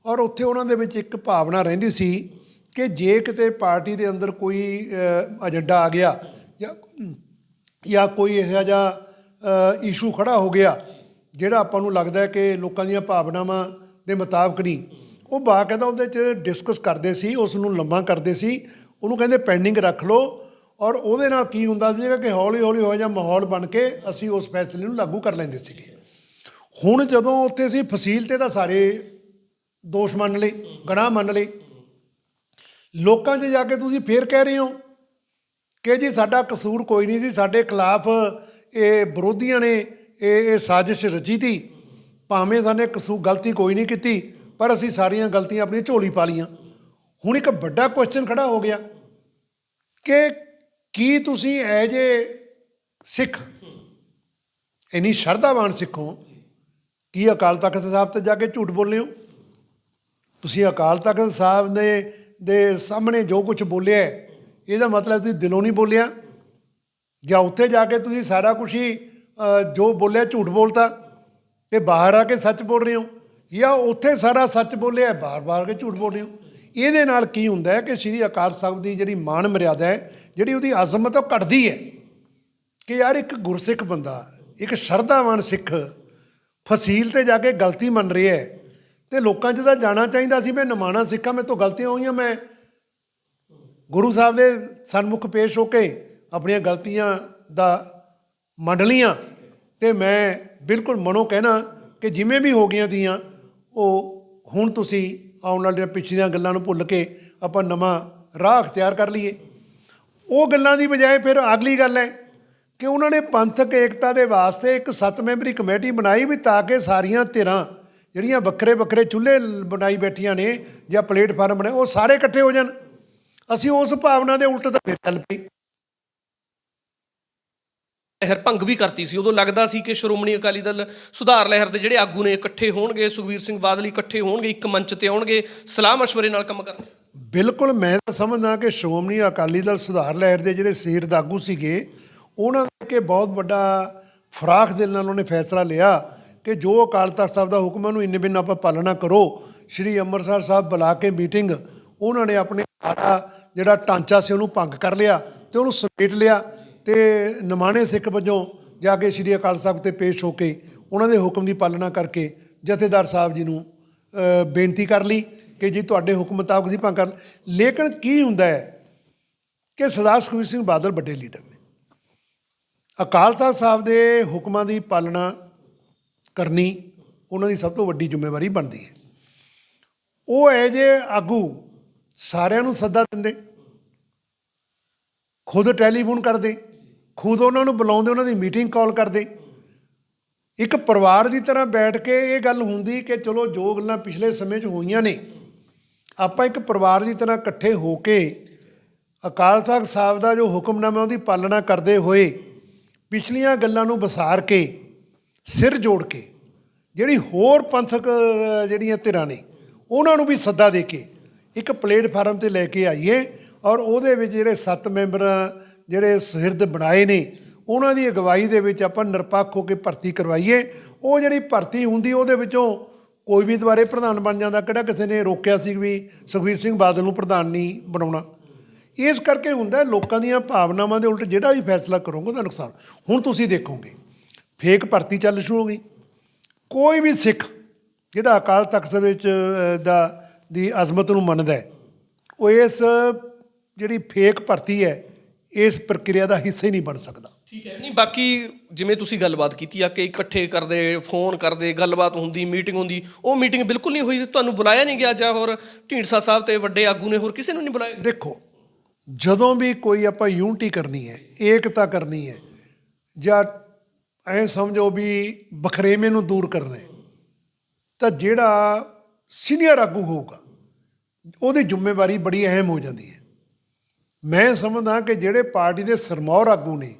ਔਰ ਉੱਥੇ ਉਹਨਾਂ ਦੇ ਵਿੱਚ ਇੱਕ ਭਾਵਨਾ ਰਹਿੰਦੀ ਸੀ ਕਿ ਜੇ ਕਿਤੇ ਪਾਰਟੀ ਦੇ ਅੰਦਰ ਕੋਈ ਏਜੰਡਾ ਆ ਗਿਆ ਜਾਂ ਜਾਂ ਕੋਈ ਇਹੋ ਜਿਹਾ ਇਸ਼ੂ ਖੜਾ ਹੋ ਗਿਆ, ਜਿਹੜਾ ਆਪਾਂ ਨੂੰ ਲੱਗਦਾ ਹੈ ਕਿ ਲੋਕਾਂ ਦੀਆਂ ਭਾਵਨਾਵਾਂ ਦੇ ਮੁਤਾਬਕ ਨਹੀਂ। ਉਹ ਬਾਕਾਇਦਾ ਉਹਦੇ 'ਚ ਡਿਸਕਸ ਕਰਦੇ ਸੀ ਉਸ ਨੂੰ ਲੰਮਾ ਕਰਦੇ ਸੀ। ਉਹਨੂੰ ਕਹਿੰਦੇ ਪੈਂਡਿੰਗ ਰੱਖ ਲਓ। ਔਰ ਉਹਦੇ ਨਾਲ ਕੀ ਹੁੰਦਾ ਸੀਗਾ ਕਿ ਹੌਲੀ ਹੌਲੀ ਹੋ ਜਾ ਮਾਹੌਲ ਬਣ ਕੇ ਅਸੀਂ ਉਸ ਫੈਸਲੇ ਨੂੰ ਲਾਗੂ ਕਰ ਲੈਂਦੇ ਸੀਗੇ। ਹੁਣ ਜਦੋਂ ਉੱਥੇ ਅਸੀਂ ਫਸੀਲ ਤੇ ਤਾਂ ਸਾਰੇ ਦੋਸ਼ ਮੰਨ ਲਏ, ਗਨਾਹ ਮੰਨ ਲਏ। ਲੋਕਾਂ 'ਚ ਜਾ ਕੇ ਤੁਸੀਂ ਫੇਰ ਕਹਿ ਰਹੇ ਹੋ ਕਿ ਜੀ ਸਾਡਾ ਕਸੂਰ ਕੋਈ ਨਹੀਂ ਸੀ, ਸਾਡੇ ਖਿਲਾਫ ਇਹ ਵਿਰੋਧੀਆਂ ਨੇ ਇਹ ਇਹ ਸਾਜ਼ਿਸ਼ ਰਚੀ ਤੀ। ਭਾਵੇਂ ਸਾਨੇ ਕਸੂਰ ਗਲਤੀ ਕੋਈ ਨਹੀਂ ਕੀਤੀ, ਪਰ ਅਸੀਂ ਸਾਰੀਆਂ ਗਲਤੀਆਂ ਆਪਣੀ ਝੋਲੀ ਪਾ ਲੀਆਂ ਹੁਣ ਇੱਕ ਵੱਡਾ ਕੁਐਸਚਨ ਖੜਾ ਹੋ ਗਿਆ ਕਿ ਕੀ ਤੁਸੀਂ ਐਜ਼ ਏ ਸਿੱਖ? ਇੰਨੀ ਸ਼ਰਧਾਵਾਨ ਸਿੱਖੋ ਕੀ ਅਕਾਲ ਤਖਤ ਸਾਹਿਬ ਤੇ ਜਾ ਕੇ ਝੂਠ ਬੋਲੇ ਹੋ? ਤੁਸੀਂ ਅਕਾਲ ਤਖਤ ਸਾਹਿਬ ਦੇ ਦੇ ਸਾਹਮਣੇ ਜੋ ਕੁਝ ਬੋਲਿਆ ਇਹਦਾ ਮਤਲਬ ਤੁਸੀਂ ਦਿਲੋਂ ਨਹੀਂ ਬੋਲਿਆ। ਜਾਂ ਉੱਥੇ ਜਾ ਕੇ ਤੁਸੀਂ ਸਾਰਾ ਕੁਝ ਹੀ ਜੋ ਬੋਲਿਆ ਝੂਠ ਬੋਲਤਾ ਤੇ ਬਾਹਰ ਆ ਕੇ ਸੱਚ ਬੋਲ ਰਹੇ ਹੋ। ਜਾਂ ਉੱਥੇ ਸਾਰਾ ਸੱਚ ਬੋਲਿਆ, ਬਾਰ-ਬਾਰ ਕੇ ਝੂਠ ਬੋਲ ਰਹੇ ਹੋ। ਇਹਦੇ ਨਾਲ ਕੀ ਹੁੰਦਾ ਹੈ ਕਿ ਸ੍ਰੀ ਅਕਾਲ ਸਾਹਿਬ ਦੀ ਜਿਹੜੀ ਮਾਨ ਮਰਿਆਦਾ ਹੈ, ਜਿਹੜੀ ਉਹਦੀ ਅਜ਼ਮਤ ਉਹ ਘਟਦੀ ਹੈ। ਕਿ ਯਾਰ ਇੱਕ ਗੁਰਸਿੱਖ ਬੰਦਾ, ਇੱਕ ਸ਼ਰਧਾਵਾਨ ਸਿੱਖ ਫਸੀਲ ਤੇ ਜਾ ਕੇ ਗਲਤੀ ਮੰਨ ਰਿਹਾ ਹੈ। ਤੇ ਲੋਕਾਂ 'ਚ ਤਾਂ ਜਾਣਾ ਚਾਹੀਦਾ ਸੀ, ਮੈਂ ਨਮਾਣਾ ਸਿੱਖਾਂ ਮੇਰੇ ਤੋਂ ਗਲਤੀਆਂ ਹੋਈਆਂ, ਮੈਂ ਗੁਰੂ ਸਾਹਿਬ ਦੇ ਸਨਮੁਖ ਪੇਸ਼ ਹੋ ਕੇ ਆਪਣੀਆਂ ਗਲਤੀਆਂ ਦਾ ਮੰਡ ਲਈਆਂ ਤੇ ਮੈਂ ਬਿਲਕੁਲ ਮਨੋਂ ਕਹਿਣਾ ਕਿ ਜਿਵੇਂ ਵੀ ਹੋ ਗਈਆਂ ਤੀਆਂ, ਉਹ ਹੁਣ ਤੁਸੀਂ ਆਉਣ ਵਾਲੀਆਂ ਪਿਛਲੀਆਂ ਗੱਲਾਂ ਨੂੰ ਭੁੱਲ ਕੇ ਆਪਾਂ ਨਵਾਂ ਰਾਹ ਅਖਤਿਆਰ ਕਰ ਲਈਏ। ਉਹ ਗੱਲਾਂ ਦੀ ਬਜਾਏ ਫਿਰ ਅਗਲੀ ਗੱਲ ਹੈ ਕਿ ਉਹਨਾਂ ਨੇ ਪੰਥਕ ਏਕਤਾ ਦੇ ਵਾਸਤੇ ਇੱਕ ਸੱਤ ਮੈਂਬਰੀ ਕਮੇਟੀ ਬਣਾਈ ਵੀ ਤਾਂ ਕਿ ਸਾਰੀਆਂ ਧਿਰਾਂ ਜਿਹੜੀਆਂ ਵੱਖਰੇ ਵੱਖਰੇ ਚੁੱਲ੍ਹੇ ਬਣਾਈ ਬੈਠੀਆਂ ਨੇ ਜਾਂ ਪਲੇਟਫਾਰਮ ਬਣੇ, ਉਹ ਸਾਰੇ ਇਕੱਠੇ ਹੋ ਜਾਣ। ਅਸੀਂ ਉਸ ਭਾਵਨਾ ਦੇ ਉਲਟ ਤਾਂ ਫਿਰ ਚੱਲ ਪਈ ਲਹਿਰ ਭੰਗ ਵੀ ਕਰਤੀ ਸੀ। ਉਦੋਂ ਲੱਗਦਾ ਸੀ ਕਿ ਸ਼੍ਰੋਮਣੀ ਅਕਾਲੀ ਦਲ ਸੁਧਾਰ ਲਹਿਰ ਦੇ ਜਿਹੜੇ ਆਗੂ ਨੇ ਇਕੱਠੇ ਹੋਣਗੇ ਸੁਖਵੀਰ ਸਿੰਘ ਬਾਦਲ ਇਕੱਠੇ ਹੋਣਗੇ ਇੱਕ ਮੰਚ ਤੇ ਆਉਣਗੇ ਸਲਾਹ ਮਸ਼ਵਰੇ ਨਾਲ ਕੰਮ ਕਰਨਗੇ। ਬਿਲਕੁਲ ਮੈਂ ਤਾਂ ਸਮਝਦਾ ਕਿ ਸ਼੍ਰੋਮਣੀ ਅਕਾਲੀ ਦਲ ਸੁਧਾਰ ਲਹਿਰ ਦੇ ਜਿਹੜੇ ਸੀਰ ਦਾਗੂ ਸੀਗੇ ਉਹਨਾਂ ਕਿ ਬਹੁਤ ਵੱਡਾ ਫਰਾਖ ਦਿਲ ਨਾਲ ਉਹਨੇ ਫੈਸਲਾ ਲਿਆ ਕਿ ਜੋ ਅਕਾਲ ਤਖਤ ਸਾਹਿਬ ਦਾ ਹੁਕਮ ਹੈ ਉਹਨੂੰ ਇੰਨੇ ਬਿਨ ਆਪਾਂ ਪਾਲਣਾ ਕਰੋ। ਸ਼੍ਰੀ ਅੰਮ੍ਰਿਤਸਰ ਸਾਹਿਬ ਬੁਲਾ ਕੇ ਮੀਟਿੰਗ ਉਹਨਾਂ ਨੇ ਆਪਣੇ ਸਾਰਾ ਜਿਹੜਾ ਢਾਂਚਾ ਸੀ ਉਹਨੂੰ ਭੰਗ ਕਰ ਲਿਆ ਤੇ ਉਹਨੂੰ ਸਮੇਟ ਲਿਆ ਤੇ ਨਿਮਾਣੇ ਸਿੱਖ ਵਜੋਂ ਜਾ ਕੇ ਸ਼੍ਰੀ ਅਕਾਲ ਸਾਹਿਬ ਤੇ ਪੇਸ਼ ਹੋ ਕੇ ਉਹਨਾਂ ਦੇ ਹੁਕਮ ਦੀ ਪਾਲਣਾ ਕਰਕੇ ਜਥੇਦਾਰ ਸਾਹਿਬ ਜੀ ਨੂੰ ਬੇਨਤੀ ਕਰ ਲਈ ਕਿ ਜੀ ਤੁਹਾਡੇ ਹੁਕਮ ਮੁਤਾਬਕ ਅਸੀਂ ਭੰਗ ਕਰ ਲੇਕਿਨ ਕੀ ਹੁੰਦਾ ਹੈ ਕਿ ਸਰਦਾਰ ਸੁਖਬੀਰ ਸਿੰਘ ਬਾਦਲ ਵੱਡੇ ਲੀਡਰ ਨੇ। ਅਕਾਲ ਤਖਤ ਸਾਹਿਬ ਦੇ ਹੁਕਮਾਂ ਦੀ ਪਾਲਣਾ ਕਰਨੀ ਉਹਨਾਂ ਦੀ ਸਭ ਤੋਂ ਵੱਡੀ ਜ਼ਿੰਮੇਵਾਰੀ ਬਣਦੀ ਹੈ। ਉਹ ਹੈ ਜੇ ਆਗੂ ਸਾਰਿਆਂ ਨੂੰ ਸੱਦਾ ਦਿੰਦੇ। ਖੁਦ ਟੈਲੀਫੋਨ ਕਰਦੇ, ਖੁਦ ਉਹਨਾਂ ਨੂੰ ਬੁਲਾਉਂਦੇ, ਉਹਨਾਂ ਦੀ ਮੀਟਿੰਗ ਕਾਲ ਕਰਦੇ। ਇੱਕ ਪਰਿਵਾਰ ਦੀ ਤਰ੍ਹਾਂ ਬੈਠ ਕੇ ਇਹ ਗੱਲ ਹੁੰਦੀ ਕਿ ਚਲੋ ਜੋ ਗੱਲਾਂ ਪਿਛਲੇ ਸਮੇਂ 'ਚ ਹੋਈਆਂ ਨੇ, ਆਪਾਂ ਇੱਕ ਪਰਿਵਾਰ ਦੀ ਤਰ੍ਹਾਂ ਇਕੱਠੇ ਹੋ ਕੇ ਅਕਾਲ ਤਖਤ ਸਾਹਿਬ ਦਾ ਜੋ ਹੁਕਮਨਾਮਾ ਉਹਦੀ ਪਾਲਣਾ ਕਰਦੇ ਹੋਏ ਪਿਛਲੀਆਂ ਗੱਲਾਂ ਨੂੰ ਵਿਸਾਰ ਕੇ, ਸਿਰ ਜੋੜ ਕੇ, ਜਿਹੜੀ ਹੋਰ ਪੰਥਕ ਜਿਹੜੀਆਂ ਧਿਰਾਂ ਨੇ, ਉਹਨਾਂ ਨੂੰ ਵੀ ਸੱਦਾ ਦੇ ਕੇ ਇੱਕ ਪਲੇਟਫਾਰਮ ਤੇ ਲੈ ਕੇ ਆਈਏ ਔਰ ਉਹਦੇ ਵਿੱਚ ਜਿਹੜੇ ਸੱਤ ਮੈਂਬਰ ਜਿਹੜੇ ਸੁਹਿਰਦ ਬਣਾਏ ਨੇ, ਉਹਨਾਂ ਦੀ ਅਗਵਾਈ ਦੇ ਵਿੱਚ ਆਪਾਂ ਨਿਰਪੱਖ ਹੋ ਕੇ ਭਰਤੀ ਕਰਵਾਈਏ। ਉਹ ਜਿਹੜੀ ਭਰਤੀ ਹੁੰਦੀ, ਉਹਦੇ ਵਿੱਚੋਂ ਕੋਈ ਵੀ ਦੁਬਾਰੇ ਪ੍ਰਧਾਨ ਬਣ ਜਾਂਦਾ, ਕਿਹੜਾ ਕਿਸੇ ਨੇ ਰੋਕਿਆ ਸੀ ਵੀ ਸੁਖਬੀਰ ਸਿੰਘ ਬਾਦਲ ਨੂੰ ਪ੍ਰਧਾਨ ਨਹੀਂ ਬਣਾਉਣਾ। ਇਸ ਕਰਕੇ ਹੁੰਦਾ ਲੋਕਾਂ ਦੀਆਂ ਭਾਵਨਾਵਾਂ ਦੇ ਉਲਟ ਜਿਹੜਾ ਵੀ ਫੈਸਲਾ ਕਰੋਗੇ, ਉਹਦਾ ਨੁਕਸਾਨ। ਹੁਣ ਤੁਸੀਂ ਦੇਖੋਗੇ, ਫੇਕ ਭਰਤੀ ਚੱਲ ਸ਼ੁਰੂ ਹੋ ਗਈ। ਕੋਈ ਵੀ ਸਿੱਖ ਜਿਹੜਾ ਅਕਾਲ ਤਖਤ ਵਿੱਚ ਦਾ ਦੀ ਅਜ਼ਮਤ ਨੂੰ ਮੰਨਦਾ ਹੈ। ਉਹ ਇਸ ਜਿਹੜੀ ਫੇਕ ਭਰਤੀ ਹੈ ਇਸ ਪ੍ਰਕਿਰਿਆ ਦਾ ਹਿੱਸਾ ਹੀ ਨਹੀਂ ਬਣ ਸਕਦਾ। ਠੀਕ ਹੈ। ਨਹੀਂ ਬਾਕੀ ਜਿਵੇਂ ਤੁਸੀਂ ਗੱਲਬਾਤ ਕੀਤੀ ਆ ਕਿ ਇਕੱਠੇ ਕਰਦੇ ਫੋਨ ਕਰਦੇ ਗੱਲਬਾਤ ਹੁੰਦੀ ਮੀਟਿੰਗ ਹੁੰਦੀ ਉਹ ਮੀਟਿੰਗ ਬਿਲਕੁਲ ਨਹੀਂ ਹੋਈ। ਤੁਹਾਨੂੰ ਬੁਲਾਇਆ ਨਹੀਂ ਗਿਆ ਜਾਂ ਹੋਰ ਢੀਂਡਸਾ ਸਾਹਿਬ ਤੇ ਵੱਡੇ ਆਗੂ ਨੇ ਹੋਰ ਕਿਸੇ ਨੂੰ ਨਹੀਂ ਬੁਲਾਇਆ? ਦੇਖੋ ਜਦੋਂ ਵੀ ਕੋਈ ਆਪਾਂ ਯੂਨਿਟੀ ਕਰਨੀ ਹੈ ਏਕਤਾ ਕਰਨੀ ਹੈ ਜਾਂ ਐ ਸਮਝੋ ਵੀ ਬਖਰੇਵੇਂ ਨੂੰ ਦੂਰ ਕਰਨਾ ਹੈ ਤਾਂ ਜਿਹੜਾ ਸੀਨੀਅਰ ਆਗੂ ਹੋਊਗਾ ਉਹਦੀ ਜ਼ਿੰਮੇਵਾਰੀ ਬੜੀ ਅਹਿਮ ਹੋ ਜਾਂਦੀ ਹੈ। ਮੈਂ ਸਮਝਦਾ ਕਿ ਜਿਹੜੇ ਪਾਰਟੀ ਦੇ ਸਰਮੌਰ ਆਗੂ ਨੇ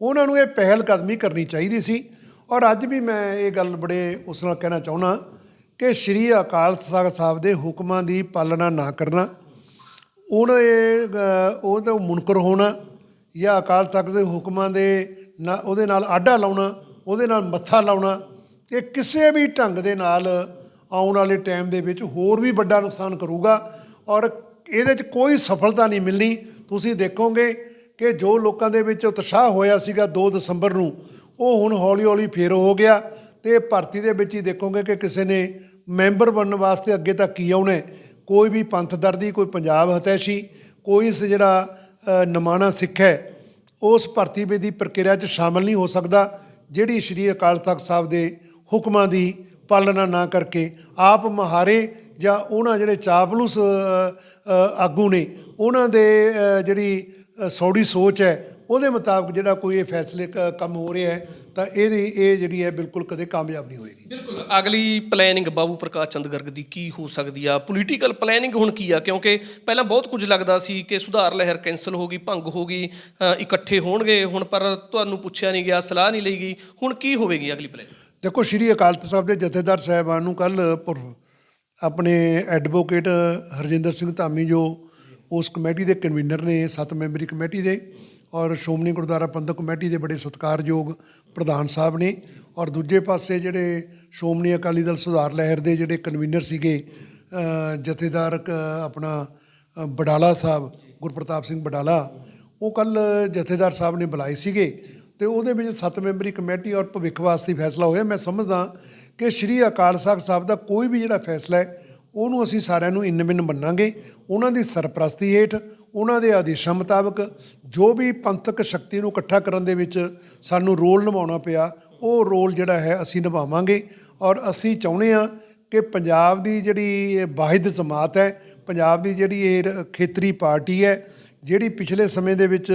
ਉਹਨਾਂ ਨੂੰ ਇਹ ਪਹਿਲ ਕਦਮੀ ਕਰਨੀ ਚਾਹੀਦੀ ਸੀ ਔਰ ਅੱਜ ਵੀ ਮੈਂ ਇਹ ਗੱਲ ਬੜੇ ਉਸ ਨਾਲ ਕਹਿਣਾ ਚਾਹੁੰਦਾ ਕਿ ਸ਼੍ਰੀ ਅਕਾਲ ਤਖਤ ਸਾਹਿਬ ਦੇ ਹੁਕਮਾਂ ਦੀ ਪਾਲਣਾ ਨਾ ਕਰਨਾ ਉਹਨਾਂ ਦੇ ਅ, ਉਹ ਤੋਂ ਮੁਨਕਰ ਹੋਣਾ ਜਾਂ ਅਕਾਲ ਤਖਤ ਦੇ ਹੁਕਮਾਂ ਦੇ ਨਾ ਉਹਦੇ ਨਾਲ ਆਡਾ ਲਾਉਣਾ ਉਹਦੇ ਨਾਲ ਮੱਥਾ ਲਾਉਣਾ ਇਹ ਕਿਸੇ ਵੀ ਢੰਗ ਦੇ ਨਾਲ ਆਉਣ ਵਾਲੇ ਟਾਈਮ ਦੇ ਵਿੱਚ ਹੋਰ ਵੀ ਵੱਡਾ ਨੁਕਸਾਨ ਕਰੂਗਾ ਔਰ ਇਹਦੇ 'ਚ ਕੋਈ ਸਫਲਤਾ ਨਹੀਂ ਮਿਲਣੀ। ਤੁਸੀਂ ਦੇਖੋਗੇ ਕਿ ਜੋ ਲੋਕਾਂ ਦੇ ਵਿੱਚ ਉਤਸ਼ਾਹ ਹੋਇਆ ਸੀਗਾ 2 ਦਸੰਬਰ ਨੂੰ, ਉਹ ਹੁਣ ਹੌਲੀ-ਹੌਲੀ ਫੇਰ ਹੋ ਗਿਆ ਤੇ ਭਰਤੀ ਦੇ ਵਿੱਚ ਹੀ ਦੇਖੋਗੇ ਕਿ ਕਿਸੇ ਨੇ ਮੈਂਬਰ ਬਣਨ ਵਾਸਤੇ ਅੱਗੇ ਤੱਕ ਕੀ ਆਉਣਾ ਕੋਈ ਵੀ ਪੰਥ ਦਰਦੀ, ਕੋਈ ਪੰਜਾਬ ਹਤੈਸ਼ੀ, ਕੋਈ ਇਸ ਜਿਹੜਾ ਨਮਾਣਾ ਸਿੱਖ ਹੈ, ਉਸ ਭਰਤੀ ਦੀ ਪ੍ਰਕਿਰਿਆ 'ਚ ਸ਼ਾਮਲ ਨਹੀਂ ਹੋ ਸਕਦਾ, ਜਿਹੜੀ ਸ਼੍ਰੀ ਅਕਾਲ ਤਖਤ ਸਾਹਿਬ ਦੇ ਹੁਕਮਾਂ ਦੀ ਪਾਲਣਾ ਨਾ ਕਰਕੇ ਆਪ ਮਹਾਰੇ ਜਾਂ ਉਹਨਾਂ ਜਿਹੜੇ ਚਾਪਲੂਸ ਆਗੂ ਨੇ, ਉਹਨਾਂ ਦੇ ਜਿਹੜੀ ਸੌੜੀ ਸੋਚ ਹੈ, ਉਹਦੇ ਮੁਤਾਬਕ ਜਿਹੜਾ ਕੋਈ ਇਹ ਫੈਸਲੇ ਕ- ਕੰਮ ਹੋ ਰਿਹਾ ਹੈ, ਤਾਂ ਇਹਦੀ, ਇਹ ਜਿਹੜੀ ਹੈ ਬਿਲਕੁਲ ਕਦੇ ਕਾਮਯਾਬ ਨਹੀਂ ਹੋਏਗੀ। ਬਿਲਕੁਲ। ਅਗਲੀ ਪਲੈਨਿੰਗ ਬਾਬੂ ਪ੍ਰਕਾਸ਼ ਚੰਦ ਗਰਗ ਦੀ ਕੀ ਹੋ ਸਕਦੀ ਆ? ਪੋਲੀਟੀਕਲ ਪਲੈਨਿੰਗ ਹੁਣ ਕੀ ਆ? ਕਿਉਂਕਿ ਪਹਿਲਾਂ ਬਹੁਤ ਕੁਝ ਲੱਗਦਾ ਸੀ ਕਿ ਸੁਧਾਰ ਲਹਿਰ ਕੈਂਸਲ ਹੋ ਗਈ, ਭੰਗ ਹੋ ਗਈ ਇਕੱਠੇ ਹੋਣਗੇ ਹੁਣ, ਪਰ ਤੁਹਾਨੂੰ ਪੁੱਛਿਆ ਨਹੀਂ ਗਿਆ, ਸਲਾਹ ਨਹੀਂ ਲਈ ਗਈ। ਹੁਣ ਕੀ ਹੋਵੇਗੀ ਅਗਲੀ ਪਲੈਨਿੰਗ ਦੇਖੋ, ਸ਼੍ਰੀ ਅਕਾਲ ਤਖਤ ਸਾਹਿਬ ਦੇ ਜਥੇਦਾਰ ਸਾਹਿਬਾਨ ਨੂੰ ਕੱਲ ਆਪਣੇ ਐਡਵੋਕੇਟ ਹਰਜਿੰਦਰ ਸਿੰਘ ਧਾਮੀ ਜੋ ਉਸ ਕਮੇਟੀ ਦੇ ਕਨਵੀਨਰ ਨੇ, ਸੱਤ ਮੈਂਬਰੀ ਕਮੇਟੀ ਦੇ ਔਰ ਸ਼੍ਰੋਮਣੀ ਗੁਰਦੁਆਰਾ ਪ੍ਰਬੰਧਕ ਕਮੇਟੀ ਦੇ ਬੜੇ ਸਤਿਕਾਰਯੋਗ ਪ੍ਰਧਾਨ ਸਾਹਿਬ ਨੇ ਔਰ ਦੂਜੇ ਪਾਸੇ ਜਿਹੜੇ ਸ਼੍ਰੋਮਣੀ ਅਕਾਲੀ ਦਲ ਸੁਧਾਰ ਲਹਿਰ ਦੇ ਜਿਹੜੇ ਕਨਵੀਨਰ ਸੀਗੇ ਜਥੇਦਾਰ ਆਪਣਾ ਬਡਾਲਾ ਸਾਹਿਬ, ਗੁਰਪ੍ਰਤਾਪ ਸਿੰਘ ਬਡਾਲਾ, ਉਹ ਕੱਲ ਜਥੇਦਾਰ ਸਾਹਿਬ ਨੇ ਬੁਲਾਏ ਸੀਗੇ। ਤੇ ਉਹਦੇ ਵਿੱਚ ਸੱਤ ਮੈਂਬਰੀ ਕਮੇਟੀ ਔਰ ਭਵਿੱਖ ਵਾਸਤੇ ਫੈਸਲਾ ਹੋਇਆ। ਮੈਂ ਸਮਝਦਾ ਕਿ ਸ਼੍ਰੀ ਅਕਾਲ ਤਖਤ ਸਾਹਿਬ ਦਾ ਕੋਈ ਵੀ ਜਿਹੜਾ ਫੈਸਲਾ ਹੈ, ਉਹਨੂੰ ਅਸੀਂ ਸਾਰਿਆਂ ਨੂੰ ਇੰਨ ਬਿੰਨ ਮੰਨਾਂਗੇ। ਉਹਨਾਂ ਦੀ ਸਰਪ੍ਰਸਤੀ ਹੇਠ, ਉਹਨਾਂ ਦੇ ਆਦੇਸ਼ਾਂ ਮੁਤਾਬਕ ਜੋ ਵੀ ਪੰਥਕ ਸ਼ਕਤੀ ਨੂੰ ਇਕੱਠਾ ਕਰਨ ਦੇ ਵਿੱਚ ਸਾਨੂੰ ਰੋਲ ਨਿਭਾਉਣਾ ਪਿਆ, ਉਹ ਰੋਲ ਜਿਹੜਾ ਹੈ ਅਸੀਂ ਨਿਭਾਵਾਂਗੇ। ਔਰ ਅਸੀਂ ਚਾਹੁੰਦੇ ਹਾਂ ਕਿ ਪੰਜਾਬ ਦੀ ਜਿਹੜੀ ਵਾਹਿਦ ਜਮਾਤ ਹੈ, ਪੰਜਾਬ ਦੀ ਜਿਹੜੀ ਇਹ ਰ- ਖੇਤਰੀ ਪਾਰਟੀ ਹੈ, ਜਿਹੜੀ ਪਿਛਲੇ ਸਮੇਂ ਦੇ ਵਿੱਚ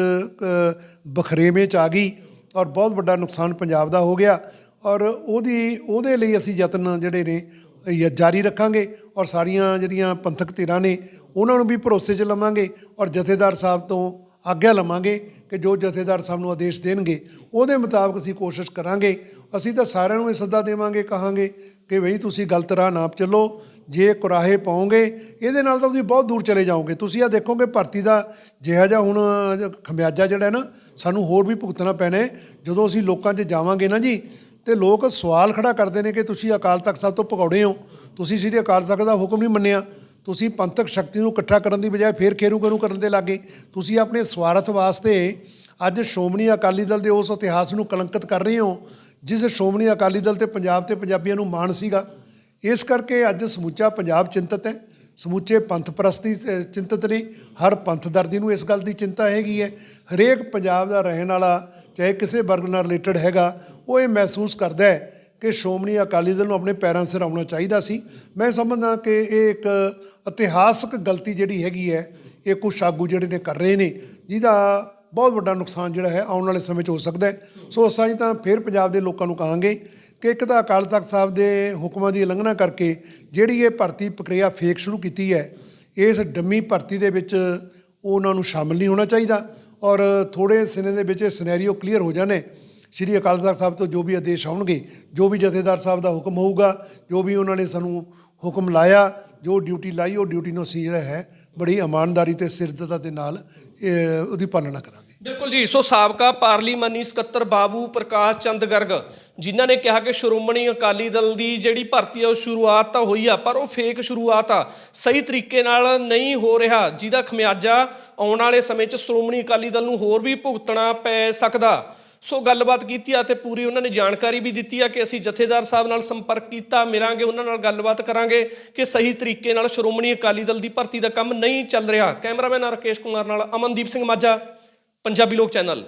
ਬਖਰੇਵੇਂ ਚ ਆ ਗਈ ਔਰ ਬਹੁਤ ਵੱਡਾ ਨੁਕਸਾਨ ਪੰਜਾਬ ਦਾ ਹੋ ਗਿਆ ਔਰ ਉਹਦੀ, ਉਹਦੇ ਲਈ ਅਸੀਂ ਯਤਨ ਜਿਹੜੇ ਨੇ ਜਾਰੀ ਰੱਖਾਂਗੇ ਔਰ ਸਾਰੀਆਂ ਜਿਹੜੀਆਂ ਪੰਥਕ ਧਿਰਾਂ ਨੇ, ਉਹਨਾਂ ਨੂੰ ਵੀ ਭਰੋਸੇ 'ਚ ਲਵਾਂਗੇ ਔਰ ਜਥੇਦਾਰ ਸਾਹਿਬ ਤੋਂ ਆਗਿਆ ਲਵਾਂਗੇ ਕਿ ਜੋ ਜਥੇਦਾਰ ਸਾਹਿਬ ਨੂੰ ਆਦੇਸ਼ ਦੇਣਗੇ, ਉਹਦੇ ਮੁਤਾਬਕ ਅਸੀਂ ਕੋਸ਼ਿਸ਼ ਕਰਾਂਗੇ। ਅਸੀਂ ਤਾਂ ਸਾਰਿਆਂ ਨੂੰ ਇਹ ਸੱਦਾ ਦੇਵਾਂਗੇ, ਕਹਾਂਗੇ ਕਿ ਬਈ ਤੁਸੀਂ ਗਲਤ ਰਾਹ ਨਾ ਚੱਲੋ, ਜੇ ਕੁਰਾਹੇ ਪਾਓਗੇ, ਇਹਦੇ ਨਾਲ ਤਾਂ ਤੁਸੀਂ ਬਹੁਤ ਦੂਰ ਚਲੇ ਜਾਓਗੇ। ਤੁਸੀਂ ਆ ਦੇਖੋਗੇ ਭਰਤੀ ਦਾ ਜਿਹਾ ਜਿਹਾ ਹੁਣ ਖਮਿਆਜਾ ਜਿਹੜਾ ਨਾ, ਸਾਨੂੰ ਹੋਰ ਵੀ ਭੁਗਤਣਾ ਪੈਣਾ ਹੈ। ਜਦੋਂ ਅਸੀਂ ਲੋਕਾਂ 'ਚ ਜਾਵਾਂਗੇ ਨਾ ਜੀ, ਤੇ ਲੋਕ ਸਵਾਲ ਖੜਾ ਕਰਦੇ ਨੇ ਕਿ ਤੁਸੀਂ ਅਕਾਲ ਤਖਤ ਸਾਹਿਬ ਤੋਂ ਭਗੌੜੇ ਹੋ। ਤੁਸੀਂ ਸ੍ਰੀ ਅਕਾਲ ਤਖਤ ਦਾ ਹੁਕਮ ਨਹੀਂ ਮੰਨਿਆ। ਤੁਸੀਂ ਪੰਥਕ ਸ਼ਕਤੀ ਨੂੰ ਇਕੱਠਾ ਕਰਨ ਦੀ ਬਜਾਏ ਫੇਰ ਖੇਰੂ ਖੇਰੂ ਕਰਨ ਦੇ ਲੱਗੇ। ਤੁਸੀਂ ਆਪਣੇ ਸਵਾਰਥ ਵਾਸਤੇ ਅੱਜ ਸ਼੍ਰੋਮਣੀ ਅਕਾਲੀ ਦਲ ਦੇ ਉਸ ਇਤਿਹਾਸ ਨੂੰ ਕਲੰਕਿਤ ਕਰ ਰਹੇ ਹੋ, ਜਿਸ ਸ਼੍ਰੋਮਣੀ ਅਕਾਲੀ ਦਲ ਤੇ ਪੰਜਾਬ ਤੇ ਪੰਜਾਬੀਆਂ ਨੂੰ ਮਾਣ ਸੀਗਾ। ਇਸ ਕਰਕੇ ਅੱਜ ਸਮੁੱਚਾ ਪੰਜਾਬ ਚਿੰਤਤ ਹੈ। ਸਮੁੱਚੇ ਪੰਥ ਪ੍ਰਸਤੀ ਚਿੰਤਤ ਨੇ ਹਰ ਪੰਥ ਦਰਦੀ ਨੂੰ ਇਸ ਗੱਲ ਦੀ ਚਿੰਤਾ ਹੈਗੀ ਹੈ। ਹਰੇਕ ਪੰਜਾਬ ਦਾ ਰਹਿਣ ਵਾਲਾ, ਚਾਹੇ ਕਿਸੇ ਵਰਗ ਨਾਲ ਰਿਲੇਟਡ ਹੈਗਾ, ਉਹ ਇਹ ਮਹਿਸੂਸ ਕਰਦਾ ਹੈ ਕਿ ਸ਼੍ਰੋਮਣੀ ਅਕਾਲੀ ਦਲ ਨੂੰ ਆਪਣੇ ਪੈਰਾਂ ਸਿਰ ਆਉਣਾ ਚਾਹੀਦਾ ਸੀ। ਮੈਂ ਸਮਝਦਾ ਕਿ ਇਹ ਇੱਕ ਇਤਿਹਾਸਕ ਗਲਤੀ ਜਿਹੜੀ ਹੈਗੀ ਹੈ, ਇਹ ਕੁਛ ਆਗੂ ਜਿਹੜੇ ਨੇ ਕਰ ਰਹੇ ਨੇ, ਜਿਹਦਾ ਬਹੁਤ ਵੱਡਾ ਨੁਕਸਾਨ ਜਿਹੜਾ ਹੈ ਆਉਣ ਵਾਲੇ ਸਮੇਂ 'ਚ ਹੋ ਸਕਦਾ ਹੈ। ਸੋ ਅਸਾਂ ਤਾਂ ਫਿਰ ਪੰਜਾਬ ਦੇ ਲੋਕਾਂ ਨੂੰ ਕਹਾਂਗੇ ਕਿ ਇੱਕ ਤਾਂ ਅਕਾਲ ਤਖਤ ਸਾਹਿਬ ਦੇ ਹੁਕਮਾਂ ਦੀ ਉਲੰਘਣਾ ਕਰਕੇ ਜਿਹੜੀ ਇਹ ਭਰਤੀ ਪ੍ਰਕਿਰਿਆ ਫੇਕ ਸ਼ੁਰੂ ਕੀਤੀ ਹੈ, ਇਸ ਡੰਮੀ ਭਰਤੀ ਦੇ ਵਿੱਚ ਉਹਨਾਂ ਨੂੰ ਸ਼ਾਮਲ ਨਹੀਂ ਹੋਣਾ ਚਾਹੀਦਾ ਔਰ ਥੋੜੇ ਸਿਨੇ ਦੇ ਵਿੱਚ ਇਹ ਸਿਨੈਰੀਓ ਕਲੀਅਰ ਹੋ ਜਾਣੇ। ਸ਼੍ਰੀ ਅਕਾਲ ਤਖਤ ਸਾਹਿਬ ਤੋਂ ਜੋ ਵੀ ਆਦੇਸ਼ ਆਉਣਗੇ, ਜੋ ਵੀ ਜਥੇਦਾਰ ਸਾਹਿਬ ਦਾ ਹੁਕਮ ਹੋਊਗਾ, ਜੋ ਵੀ ਉਹਨਾਂ ਨੇ ਸਾਨੂੰ ਹੁਕਮ ਲਾਇਆ, ਜੋ ਡਿਊਟੀ ਲਾਈ, ਉਹ ਡਿਊਟੀ ਨੂੰ ਅਸੀਂ ਜਿਹੜਾ ਹੈ ਬੜੀ ਇਮਾਨਦਾਰੀ ਤੇ ਸਿਰਦਤਾ ਦੇ ਨਾਲ ਉਹਦੀ ਪਾਲਣਾ ਕਰਾਂਗੇ। ਬਿਲਕੁਲ ਜੀ, ਸੋ ਸਾਬਕਾ ਪਾਰਲੀਮਾਨੀ ਸਕੱਤਰ ਬਾਬੂ ਪ੍ਰਕਾਸ਼ ਚੰਦ ਗਰਗ, ਜਿਨ੍ਹਾਂ ਨੇ ਕਿਹਾ ਕਿ ਸ਼੍ਰੋਮਣੀ ਅਕਾਲੀ ਦਲ ਦੀ ਜਿਹੜੀ ਭਰਤੀ ਆ, ਉਹ ਸ਼ੁਰੂਆਤ ਤਾਂ ਹੋਈ ਆ, ਪਰ ਉਹ ਫੇਕ ਸ਼ੁਰੂਆਤ ਆ, ਸਹੀ ਤਰੀਕੇ ਨਾਲ ਨਹੀਂ ਹੋ ਰਿਹਾ, ਜਿਹਦਾ ਖਮਿਆਜਾ ਆਉਣ ਵਾਲੇ ਸਮੇਂ 'ਚ ਸ਼੍ਰੋਮਣੀ ਅਕਾਲੀ ਦਲ ਨੂੰ ਹੋਰ ਵੀ ਭੁਗਤਣਾ ਪੈ ਸਕਦਾ। ਸੋ ਗੱਲਬਾਤ ਕੀਤੀ ਆ ਤੇ ਪੂਰੀ ਉਹਨਾਂ ਨੇ ਜਾਣਕਾਰੀ ਵੀ ਦਿੱਤੀ ਆ ਕਿ ਅਸੀਂ ਜਥੇਦਾਰ ਸਾਹਿਬ ਨਾਲ ਸੰਪਰਕ ਕੀਤਾ, ਮਿਲਾਂਗੇ, ਉਹਨਾਂ ਨਾਲ ਗੱਲਬਾਤ ਕਰਾਂਗੇ ਕਿ ਸਹੀ ਤਰੀਕੇ ਨਾਲ ਸ਼੍ਰੋਮਣੀ ਅਕਾਲੀ ਦਲ ਦੀ ਭਰਤੀ ਦਾ ਕੰਮ ਨਹੀਂ ਚੱਲ ਰਿਹਾ। ਕੈਮਰਾਮੈਨ ਰਾਕੇਸ਼ ਕੁਮਾਰ ਨਾਲ ਅਮਨਦੀਪ ਸਿੰਘ ਮਾਝਾ, ਪੰਜਾਬੀ ਲੋਕ ਚੈਨਲ।